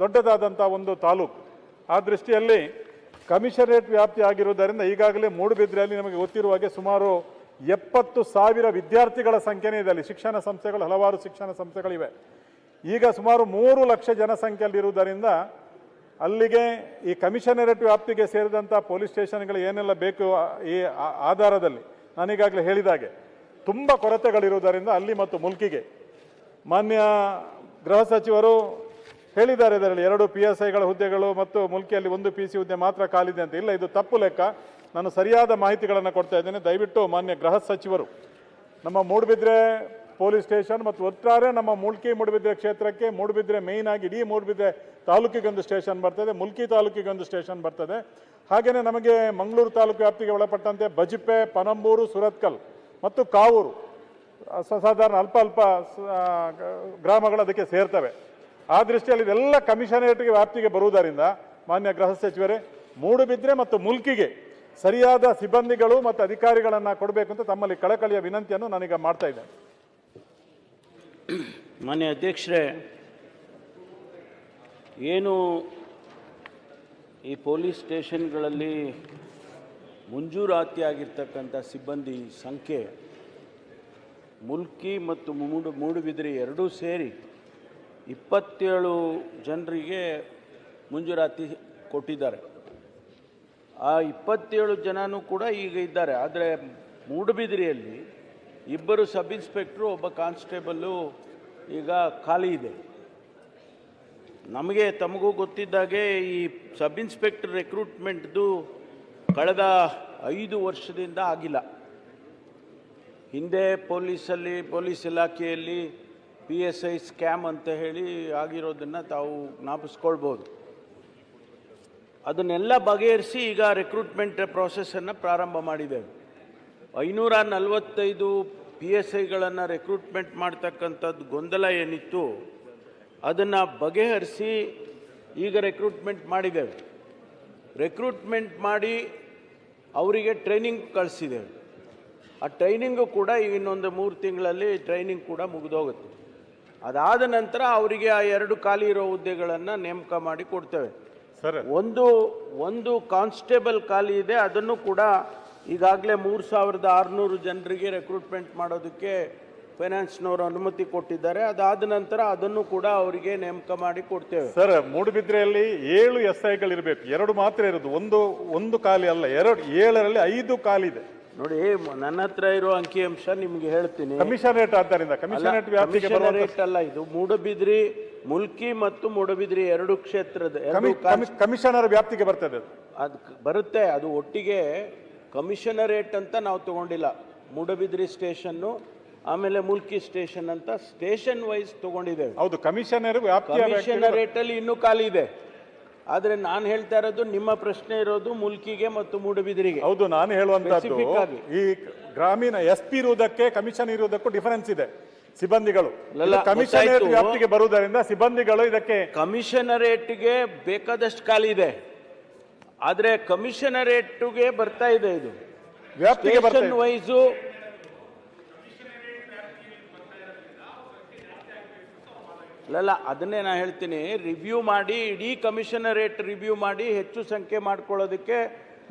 ದೊಡ್ಡದಾದಂಥ ಒಂದು ತಾಲೂಕು. ಆ ದೃಷ್ಟಿಯಲ್ಲಿ ಕಮಿಷನರೇಟ್ ವ್ಯಾಪ್ತಿ ಆಗಿರುವುದರಿಂದ ಈಗಾಗಲೇ ಮೂಡುಬಿದ್ರೆಯಲ್ಲಿ ನಮಗೆ ಗೊತ್ತಿರುವ ಹಾಗೆ ಸುಮಾರು ಎಪ್ಪತ್ತು ಸಾವಿರ ವಿದ್ಯಾರ್ಥಿಗಳ ಸಂಖ್ಯೆನೇ ಇದೆ ಅಲ್ಲಿ. ಶಿಕ್ಷಣ ಸಂಸ್ಥೆಗಳು, ಹಲವಾರು ಶಿಕ್ಷಣ ಸಂಸ್ಥೆಗಳಿವೆ. ಈಗ ಸುಮಾರು ಮೂರು ಲಕ್ಷ ಜನಸಂಖ್ಯೆಯಲ್ಲಿರುವುದರಿಂದ ಅಲ್ಲಿಗೆ ಈ ಕಮಿಷನರೇಟ್ ವ್ಯಾಪ್ತಿಗೆ ಸೇರಿದಂಥ ಪೊಲೀಸ್ ಸ್ಟೇಷನ್ಗಳು ಏನೆಲ್ಲ ಬೇಕು ಈ ಆಧಾರದಲ್ಲಿ? ನಾನೀಗಾಗಲೇ ಹೇಳಿದಾಗೆ ತುಂಬ ಕೊರತೆಗಳಿರುವುದರಿಂದ ಅಲ್ಲಿ ಮತ್ತು ಮುಲ್ಕಿಗೆ ಮಾನ್ಯ ಗೃಹ ಸಚಿವರು ಹೇಳಿದ್ದಾರೆ ಇದರಲ್ಲಿ ಎರಡು ಪಿ ಎಸ್ ಐಗಳ ಹುದ್ದೆಗಳು ಮತ್ತು ಮುಲ್ಕಿಯಲ್ಲಿ ಒಂದು ಪಿ ಸಿ ಹುದ್ದೆ ಮಾತ್ರ ಕಾಲಿದೆ ಅಂತ. ಇಲ್ಲ, ಇದು ತಪ್ಪು ಲೆಕ್ಕ. ನಾನು ಸರಿಯಾದ ಮಾಹಿತಿಗಳನ್ನು ಕೊಡ್ತಾ ಇದ್ದೇನೆ. ದಯವಿಟ್ಟು ಮಾನ್ಯ ಗೃಹ ಸಚಿವರು, ನಮ್ಮ ಮೂಡುಬಿದ್ರೆ ಪೊಲೀಸ್ ಸ್ಟೇಷನ್ ಮತ್ತು ಒಟ್ಟಾರೆ ನಮ್ಮ ಮುಲ್ಕಿ ಮೂಡುಬಿದ್ರೆ ಕ್ಷೇತ್ರಕ್ಕೆ, ಮೂಡುಬಿದ್ರೆ ಮೇಯ್ನ್ ಆಗಿ ಇಡೀ ಮೂಡುಬಿದ್ರೆ ತಾಲೂಕಿಗೊಂದು ಸ್ಟೇಷನ್ ಬರ್ತದೆ, ಮುಲ್ಕಿ ತಾಲೂಕಿಗೊಂದು ಸ್ಟೇಷನ್ ಬರ್ತದೆ. ಹಾಗೆಯೇ ನಮಗೆ ಮಂಗಳೂರು ತಾಲೂಕು ವ್ಯಾಪ್ತಿಗೆ ಒಳಪಟ್ಟಂತೆ ಬಜಿಪೆ, ಪನಂಬೂರು, ಸುರತ್ಕಲ್ ಮತ್ತು ಕಾವೂರು. ಸಾಧಾರಣ ಅಲ್ಪ ಅಲ್ಪ ಗ್ರಾಮಗಳು ಅದಕ್ಕೆ ಸೇರ್ತವೆ. ಆ ದೃಷ್ಟಿಯಲ್ಲಿ ಇದೆಲ್ಲ ಕಮಿಷನರೇಟ್ಗೆ ವ್ಯಾಪ್ತಿಗೆ ಬರುವುದರಿಂದ ಮಾನ್ಯ ಗೃಹ ಸಚಿವರೇ, ಮೂಡುಬಿದ್ರೆ ಮತ್ತು ಮುಲ್ಕಿಗೆ ಸರಿಯಾದ ಸಿಬ್ಬಂದಿಗಳು ಮತ್ತು ಅಧಿಕಾರಿಗಳನ್ನು ಕೊಡಬೇಕು ಅಂತ ತಮ್ಮಲ್ಲಿ ಕಳಕಳಿಯ ವಿನಂತಿಯನ್ನು ನಾನೀಗ ಮಾಡ್ತಾ ಇದ್ದೇನೆ. ಮಾನ್ಯ ಅಧ್ಯಕ್ಷರೇ, ಏನು ಈ ಪೊಲೀಸ್ ಸ್ಟೇಷನ್ಗಳಲ್ಲಿ ಮುಂಜೂರಾತಿಯಾಗಿರ್ತಕ್ಕಂಥ ಸಿಬ್ಬಂದಿ ಸಂಖ್ಯೆ ಮುಲ್ಕಿ ಮತ್ತು ಮೂಡು ಮೂಡುಬಿದಿರೆ ಎರಡೂ ಸೇರಿ ಇಪ್ಪತ್ತೇಳು ಜನರಿಗೆ ಮುಂಜೂರಾತಿ ಕೊಟ್ಟಿದ್ದಾರೆ. ಆ ಇಪ್ಪತ್ತೇಳು ಜನನೂ ಕೂಡ ಈಗ ಇದ್ದಾರೆ. ಆದರೆ ಮೂಡುಬಿದಿರೆಯಲ್ಲಿ ಇಬ್ಬರು ಸಬ್ ಇನ್ಸ್ಪೆಕ್ಟ್ರು, ಒಬ್ಬ ಕಾನ್ಸ್ಟೇಬಲ್ಲು ಈಗ ಖಾಲಿ ಇದೆ. ನಮಗೆ ತಮಗೂ ಗೊತ್ತಿದ್ದಾಗೆ ಈ ಸಬ್ ಇನ್ಸ್ಪೆಕ್ಟರ್ ರೆಕ್ರೂಟ್ಮೆಂಟ್ದು ಕಳೆದ ಐದು ವರ್ಷದಿಂದ ಆಗಿಲ್ಲ. ಹಿಂದೆ ಪೊಲೀಸಲ್ಲಿ, ಪೊಲೀಸ್ ಇಲಾಖೆಯಲ್ಲಿ ಪಿ ಎಸ್ ಐ ಸ್ಕ್ಯಾಮ್ ಅಂತ ಹೇಳಿ ಆಗಿರೋದನ್ನು ತಾವು ಜ್ಞಾಪಿಸ್ಕೊಳ್ಬೋದು. ಅದನ್ನೆಲ್ಲ ಬಗೆಹರಿಸಿ ಈಗ ರಿಕ್ರೂಟ್ಮೆಂಟ್ ಪ್ರಾಸೆಸನ್ನು ಪ್ರಾರಂಭ ಮಾಡಿದ್ದೇವೆ. ಐನೂರ ನಲವತ್ತೈದು ಪಿ ಎಸ್ ಐಗಳನ್ನು ರಿಕ್ರೂಟ್ಮೆಂಟ್ ಮಾಡ್ತಕ್ಕಂಥದ್ದು ಗೊಂದಲ ಏನಿತ್ತು, ಅದನ್ನು ಬಗೆಹರಿಸಿ ಈಗ ರೆಕ್ರೂಟ್ಮೆಂಟ್ ಮಾಡಿದ್ದೇವೆ. ರೆಕ್ರೂಟ್ಮೆಂಟ್ ಮಾಡಿ ಅವರಿಗೆ ಟ್ರೈನಿಂಗ್ ಕಳಿಸಿದ್ದೇವೆ. ಆ ಟ್ರೈನಿಂಗು ಕೂಡ ಈಗ ಇನ್ನೊಂದು ಮೂರು ತಿಂಗಳಲ್ಲಿ ಟ್ರೈನಿಂಗ್ ಕೂಡ ಮುಗಿದೋಗುತ್ತೆ. ಅದಾದ ನಂತರ ಅವರಿಗೆ ಆ ಎರಡು ಖಾಲಿ ಇರೋ ಹುದ್ದೆಗಳನ್ನು ನೇಮಕ ಮಾಡಿ ಕೊಡ್ತೇವೆ. ಸರ್. ಒಂದು ಒಂದು ಕಾನ್ಸ್ಟೇಬಲ್ ಖಾಲಿ ಇದೆ ಅದನ್ನು ಕೂಡ ಈಗಾಗಲೇ ಮೂರು ಸಾವಿರದ ಆರುನೂರು ಜನರಿಗೆ ರೆಕ್ರೂಟ್ಮೆಂಟ್ ಮಾಡೋದಕ್ಕೆ ಫೈನಾನ್ಸ್ನವರು ಅನುಮತಿ ಕೊಟ್ಟಿದ್ದಾರೆ. ಅದಾದ ನಂತರ ಅದನ್ನು ಕೂಡ ಅವರಿಗೆ ನೇಮಕ ಮಾಡಿ ಕೊಡ್ತೇವೆ. ಸರ್ ಮೂಡುಬಿದ್ರೆಯಲ್ಲಿ ಏಳು ಎಸ್ ಐಗಳಿರಬೇಕು ಎರಡು ಮಾತ್ರ ಇರೋದು. ಒಂದು ಒಂದು ಖಾಲಿ ಅಲ್ಲ. ಎರಡು ಏಳರಲ್ಲಿ ಐದು ಖಾಲಿ ಇದೆ. ನೋಡಿ ನನ್ನ ಹತ್ರ ಇರೋ ಅಂಕಿಅಂಶ ನಿಮ್ಗೆ ಹೇಳ್ತೀನಿ. ಕಮಿಷನರೇಟ್ ಆದ್ದರಿಂದ ಕಮಿಷನರೇಟ್ ವ್ಯಾಪ್ತಿಗೆ ಬರುವಂತ ಕಮಿಷನರೇಟ್ ಅಲ್ಲ ಇದು. ಮೂಡಬಿದ್ರಿ ಮುಲ್ಕಿ ಮತ್ತು ಮೂಡಬಿದ್ರಿ ಎರಡು ಕ್ಷೇತ್ರದ ಎರಡು ಕಮಿಷನರ್ ವ್ಯಾಪ್ತಿಗೆ ಬರ್ತದೆ ಅದು. ಅದು ಬರುತ್ತೆ. ಅದು ಒಟ್ಟಿಗೆ ಕಮಿಷನರೇಟ್ ಅಂತ ನಾವು ತಗೊಂಡಿಲ್ಲ. ಮೂಡಬಿದ್ರಿ ಸ್ಟೇಷನ್ನು ಆಮೇಲೆ ಮುಲ್ಕಿ ಸ್ಟೇಷನ್ ಅಂತ ಸ್ಟೇಷನ್ ವೈಸ್ ತಗೊಂಡಿದ್ದೇವೆ. ಹೌದು ಕಮಿಷನರ್ ವ್ಯಾಪ್ತಿ ವ್ಯಕ್ತಿಗೆ ಕಮಿಷನರೇಟ್ ಅಲ್ಲಿ ಇನ್ನೂ ಖಾಲಿ ಇದೆ. ಆದ್ರೆ ನಾನು ಹೇಳ್ತಾ ಇರೋದು ನಿಮ್ಮ ಪ್ರಶ್ನೆ ಇರೋದು ಮುಲ್ಕಿಗೆ ಮತ್ತು ಮೂಡುಬಿದಿರಿಗೆ. ಹೌದು ನಾನು ಹೇಳುವಂತದ್ದು Specific ಆಗಿ. ಈ ಗ್ರಾಮೀಣ ಎಸ್ ಪಿ ಇರುವುದಕ್ಕೆ ಕಮಿಷನ್ ಇರುವುದಕ್ಕೂ ಡಿಫರೆನ್ಸ್ ಇದೆ. ಸಿಬ್ಬಂದಿಗಳು. ಕಮಿಷನರೇಟ್ ಗೊತ್ತಾಯ್ತು. ವ್ಯಾಪ್ತಿಗೆ ಬರುವುದರಿಂದ ಸಿಬ್ಬಂದಿಗಳು ಇದಕ್ಕೆ ಕಮಿಷನರೇಟ್ಗೆ ಬೇಕಾದಷ್ಟು ಖಾಲಿ ಇದೆ. ಆದ್ರೆ ಕಮಿಷನರೇಟ್ಗೆ ಬರ್ತಾ ಇದೆ ಇದು. ವ್ಯಾಪ್ತಿಗೆ ಬರ್ತದೆ ಸ್ಟೇಷನ್ ವೈಸು ಅಲ್ಲಲ್ಲ, ಅದನ್ನೇ ನಾನು ಹೇಳ್ತೀನಿ. ರಿವ್ಯೂ ಮಾಡಿ, ಇಡೀ ಕಮಿಷನರೇಟ್ ರಿವ್ಯೂ ಮಾಡಿ, ಹೆಚ್ಚು ಸಂಖ್ಯೆ ಮಾಡ್ಕೊಳ್ಳೋದಕ್ಕೆ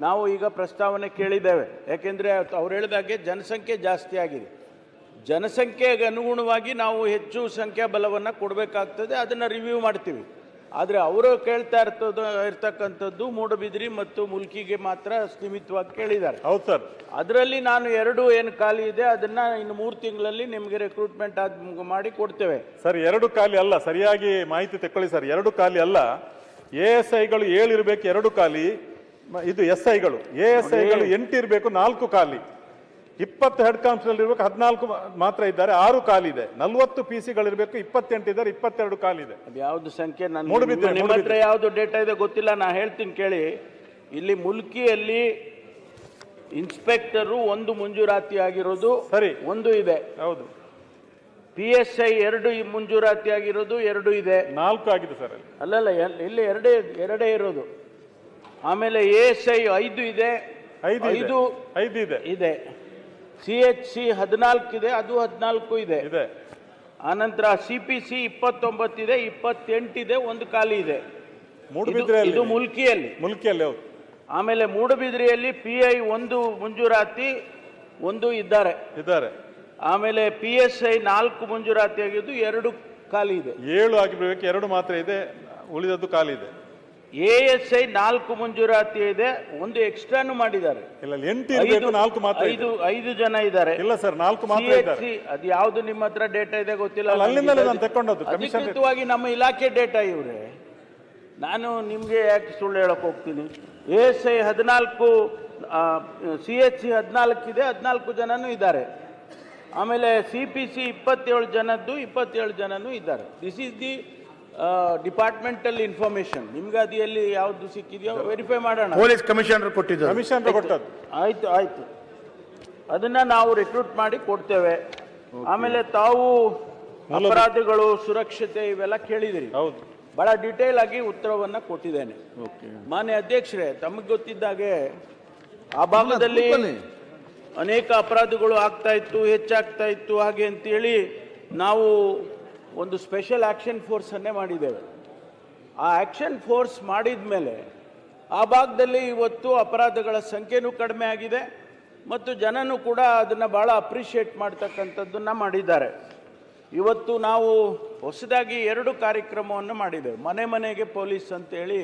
ನಾವು ಈಗ ಪ್ರಸ್ತಾವನೆ ಕೇಳಿದ್ದೇವೆ. ಯಾಕೆಂದರೆ ಅವ್ರು ಹೇಳಿದಾಗೆ ಜನಸಂಖ್ಯೆ ಜಾಸ್ತಿ ಆಗಿದೆ. ಜನಸಂಖ್ಯೆಗೆ ಅನುಗುಣವಾಗಿ ನಾವು ಹೆಚ್ಚು ಸಂಖ್ಯಾ ಬಲವನ್ನು ಕೊಡಬೇಕಾಗ್ತದೆ, ಅದನ್ನು ರಿವ್ಯೂ ಮಾಡ್ತೀವಿ. ಆದರೆ ಅವರು ಕೇಳ್ತಾ ಇರ್ತದ ಇರ್ತಕ್ಕಂಥದ್ದು ಮೂಡಬಿದ್ರಿ ಮತ್ತು ಮುಲ್ಕಿಗೆ ಮಾತ್ರ ಸೀಮಿತವಾಗಿ ಕೇಳಿದ್ದಾರೆ. ಹೌದು ಸರ್. ಅದರಲ್ಲಿ ನಾನು ಎರಡು ಏನು ಖಾಲಿ ಇದೆ ಅದನ್ನ ಇನ್ನು ಮೂರು ತಿಂಗಳಲ್ಲಿ ನಿಮಗೆ ರಿಕ್ರೂಟ್ಮೆಂಟ್ ಆದ ಮಾಡಿ ಕೊಡ್ತೇವೆ. ಸರ್ ಎರಡು ಖಾಲಿ ಅಲ್ಲ ಸರಿಯಾಗಿ ಮಾಹಿತಿ ತಕ್ಕೊಳ್ಳಿ ಸರ್. ಎರಡು ಖಾಲಿ ಅಲ್ಲ ಎ ಎಸ್ ಐಗಳು ಏಳು ಇರಬೇಕು ಎರಡು ಖಾಲಿ. ಇದು ಎಸ್ ಐಗಳು. ಎ ಎಸ್ ಐಗಳು ಎಂಟು ಇರಬೇಕು ನಾಲ್ಕು ಖಾಲಿ. ಇಪ್ಪತ್ತು ಹೆಡ್ ಕಾನ್ಸ್ಟೇಬಲ್ ಇರಬೇಕು ಹದಿನಾಲ್ಕು ಮಾತ್ರ ಇದ್ದಾರೆ ಆರು ಕಾಲಿದೆ. ನಲ್ವತ್ತು ಪಿ ಸಿಗಳಿರಬೇಕು ಇಪ್ಪತ್ತೆಂಟು ಇದ್ದಾರೆ ಇಪ್ಪತ್ತೆರಡು ಕಾಲಿದೆ. ಅದು ಯಾವ್ದು ಸಂಖ್ಯೆ? ನಾನು ನಿಮ್ಮ ಹತ್ರ. ಯಾವ್ದು ಡೇಟಾ ಇದೆ ಗೊತ್ತಿಲ್ಲ ನಾ ಹೇಳ್ತೀನಿ ಕೇಳಿ. ಇಲ್ಲಿ ಮುಲ್ಕಿಯಲ್ಲಿ ಇನ್ಸ್ಪೆಕ್ಟರು ಒಂದು ಮಂಜೂರಾತಿ ಆಗಿರೋದು ಸರಿ. ಒಂದು ಇದೆ. ಹೌದು. ಪಿ ಎಸ್ ಐ ಎರಡು ಮಂಜೂರಾತಿ ಆಗಿರೋದು ಎರಡು ಇದೆ. ನಾಲ್ಕು ಆಗಿದೆ ಸರ್ ಅಲ್ಲಿ. ಅಲ್ಲಲ್ಲ ಇಲ್ಲಿ ಎರಡೇ ಎರಡೇ ಇರೋದು. ಆಮೇಲೆ ಎ ಎಸ್ ಐ ಐದು ಇದೆ. ಐದು ಇದೆ. ಐದು ಐದು ಇದೆ. ಇದೆ. ಸಿ ಎಚ್ ಸಿ ಹದಿನಾಲ್ಕು ಇದೆ ಅದು ಹದಿನಾಲ್ಕು ಇದೆ. ಇದೆ. ಆನಂತರ ಸಿ ಪಿ ಸಿ ಇಪ್ಪತ್ತೊಂಬತ್ತಿದೆ ಇಪ್ಪತ್ತೆಂಟಿದೆ ಒಂದು ಖಾಲಿ ಇದೆ. ಇದು- ಮೂಡುಬಿದ್ರೆಯಲ್ಲಿ. ಇದು ಮುಲ್ಕಿಯಲ್ಲಿ. ಮುಲ್ಕಿಯಲ್ಲಿ ಹೌದು. ಆಮೇಲೆ ಮೂಡಬಿದ್ರಿಯಲ್ಲಿ ಪಿ ಐ ಒಂದು ಮುಂಜೂರಾತಿ ಒಂದು ಇದ್ದಾರೆ. ಇದ್ದಾರೆ. ಆಮೇಲೆ ಪಿ ಎಸ್ ಐ ನಾಲ್ಕು ಮಂಜೂರಾತಿ ಆಗಿದ್ದು ಎರಡು ಖಾಲಿ ಇದೆ. ಏಳು ಆಗಿರ್ಬೇಕು ಎರಡು ಮಾತ್ರ ಇದೆ ಉಳಿದದ್ದು ಖಾಲಿ ಇದೆ. ಎ ಎಸ್ ಐ ನಾಲ್ಕು ಮಂಜೂರಾತಿ ಇದೆ ಒಂದು ಎಕ್ಸ್ಟ್ರಾನು ಮಾಡಿದ್ದಾರೆ. ಇಲ್ಲ ಅಲ್ಲಿ ಎಂಟು ಇರಬೇಕು ನಾಲ್ಕು ಮಾತ್ರ. ಐದು ಐದು ಜನ ಇದ್ದಾರೆ. ಇಲ್ಲ ಸರ್ ನಾಲ್ಕು ಮಾತ್ರ ಇದ್ದಾರೆ. CHC, ಅದು ಯಾವ್ದು ನಿಮ್ಮ ಹತ್ರ ಡೇಟಾ ಇದೆ ಗೊತ್ತಿಲ್ಲ. ಅಲ್ಲಿಂದಲೇ ನಾನು ತಕೊಂಡದ್ದು, commission- ಅಧಿಕೃತವಾಗಿ ನಮ್ಮ ಇಲಾಖೆ ಡೇಟಾ ಇವ್ರೆ. ನಾನು ನಿಮ್ಗೆ ಯಾಕೆ ಸುಳ್ಳು ಹೇಳಕ್ ಹೋಗ್ತೀನಿ? ಎ ಎಸ್ ಐ ಹದಿನಾಲ್ಕು ಸಿ ಎಚ್ ಸಿ ಹದಿನಾಲ್ಕು ಇದೆ ಹದಿನಾಲ್ಕು ಜನನೂ ಇದ್ದಾರೆ. ಆಮೇಲೆ ಸಿ ಪಿ ಸಿ ಇಪ್ಪತ್ತೇಳು ಜನದ್ದು ಇಪ್ಪತ್ತೇಳು ಜನನೂ ಇದ್ದಾರೆ. This is the departmental information ನಿಮ್ಗೆ ಅದು ಎಲ್ಲಿ ಯಾವ್ದು ಸಿಕ್ಕಿದೆಯೋ ವೆರಿಫೈ ಮಾಡೋಣ. ಪೊಲೀಸ್ ಕಮಿಷನರ್ ಕೊಟ್ಟಿದ್ದು ಕಮಿಷನರ್ ಕೊಟ್ಟದ್ದು. ಆಯ್ತು ಆಯ್ತು. ಅದನ್ನ ನಾವು ರಿಕ್ರೂಟ್ ಮಾಡಿ ಕೊಡ್ತೇವೆ. ಆಮೇಲೆ ತಾವು ಅಪರಾಧಿಗಳು ಸುರಕ್ಷತೆ ಇವೆಲ್ಲ ಕೇಳಿದಿರಿ. ಹೌದು. ಬಹಳ ಡೀಟೇಲ್ ಆಗಿ ಉತ್ತರವನ್ನ ಕೊಟ್ಟಿದ್ದೇನೆ. ಮಾನ್ಯ ಅಧ್ಯಕ್ಷರೇ ತಮಗೆ ಗೊತ್ತಿದ್ದಾಗೆ ಆ ಭಾಗದಲ್ಲಿ. ಅನೇಕ ಅಪರಾಧಗಳು ಆಗ್ತಾ ಇತ್ತು ಹೆಚ್ಚಾಗ್ತಾ ಇತ್ತು ಹಾಗೆ ಅಂತೇಳಿ ನಾವು ಒಂದು ಸ್ಪೆಷಲ್ ಆ್ಯಕ್ಷನ್ ಫೋರ್ಸನ್ನೇ ಮಾಡಿದ್ದೇವೆ. ಆ ಆ್ಯಕ್ಷನ್ ಫೋರ್ಸ್ ಮಾಡಿದ ಮೇಲೆ ಆ ಭಾಗದಲ್ಲಿ ಇವತ್ತು ಅಪರಾಧಗಳ ಸಂಖ್ಯೆನೂ ಕಡಿಮೆ ಆಗಿದೆ ಮತ್ತು ಜನನು ಕೂಡ ಅದನ್ನು ಭಾಳ ಅಪ್ರಿಷಿಯೇಟ್ ಮಾಡ್ತಕ್ಕಂಥದ್ದನ್ನು ಮಾಡಿದ್ದಾರೆ. ಇವತ್ತು ನಾವು ಹೊಸದಾಗಿ ಎರಡು ಕಾರ್ಯಕ್ರಮವನ್ನು ಮಾಡಿದ್ದೇವೆ. ಮನೆ ಮನೆಗೆ ಪೊಲೀಸ್ ಅಂತೇಳಿ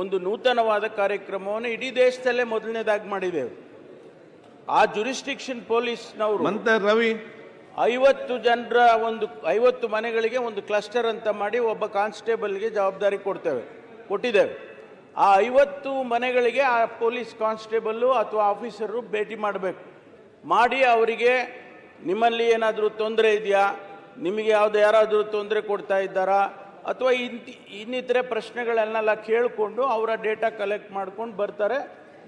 ಒಂದು ನೂತನವಾದ ಕಾರ್ಯಕ್ರಮವನ್ನು ಇಡೀ ದೇಶದಲ್ಲೇ ಮೊದಲನೇದಾಗಿ ಮಾಡಿದ್ದೇವೆ. ಆ ಜುರಿಸ್ಟಿಕ್ಷನ್ ಪೊಲೀಸ್ನವರು ರವಿ. ಐವತ್ತು ಜನರ ಒಂದು, ಐವತ್ತು ಮನೆಗಳಿಗೆ ಒಂದು ಕ್ಲಸ್ಟರ್ ಅಂತ ಮಾಡಿ ಒಬ್ಬ ಕಾನ್ಸ್ಟೇಬಲ್ಗೆ ಜವಾಬ್ದಾರಿ ಕೊಡ್ತೇವೆ, ಕೊಟ್ಟಿದ್ದೇವೆ. ಆ ಐವತ್ತು ಮನೆಗಳಿಗೆ ಆ ಪೊಲೀಸ್ ಕಾನ್ಸ್ಟೇಬಲ್ಲು ಅಥವಾ ಆಫೀಸರು ಭೇಟಿ ಮಾಡಬೇಕು. ಮಾಡಿ ಅವರಿಗೆ ನಿಮ್ಮಲ್ಲಿ ಏನಾದರೂ ತೊಂದರೆ ಇದೆಯಾ? ನಿಮಗೆ ಯಾವುದು ಯಾರಾದರೂ ತೊಂದರೆ ಕೊಡ್ತಾ ಇದ್ದಾರಾ? ಅಥವಾ ಇಂತಿ, ಇನ್ನಿತರೆ ಪ್ರಶ್ನೆಗಳನ್ನೆಲ್ಲ ಕೇಳಿಕೊಂಡು ಅವರ ಡೇಟಾ ಕಲೆಕ್ಟ್ ಮಾಡ್ಕೊಂಡು ಬರ್ತಾರೆ.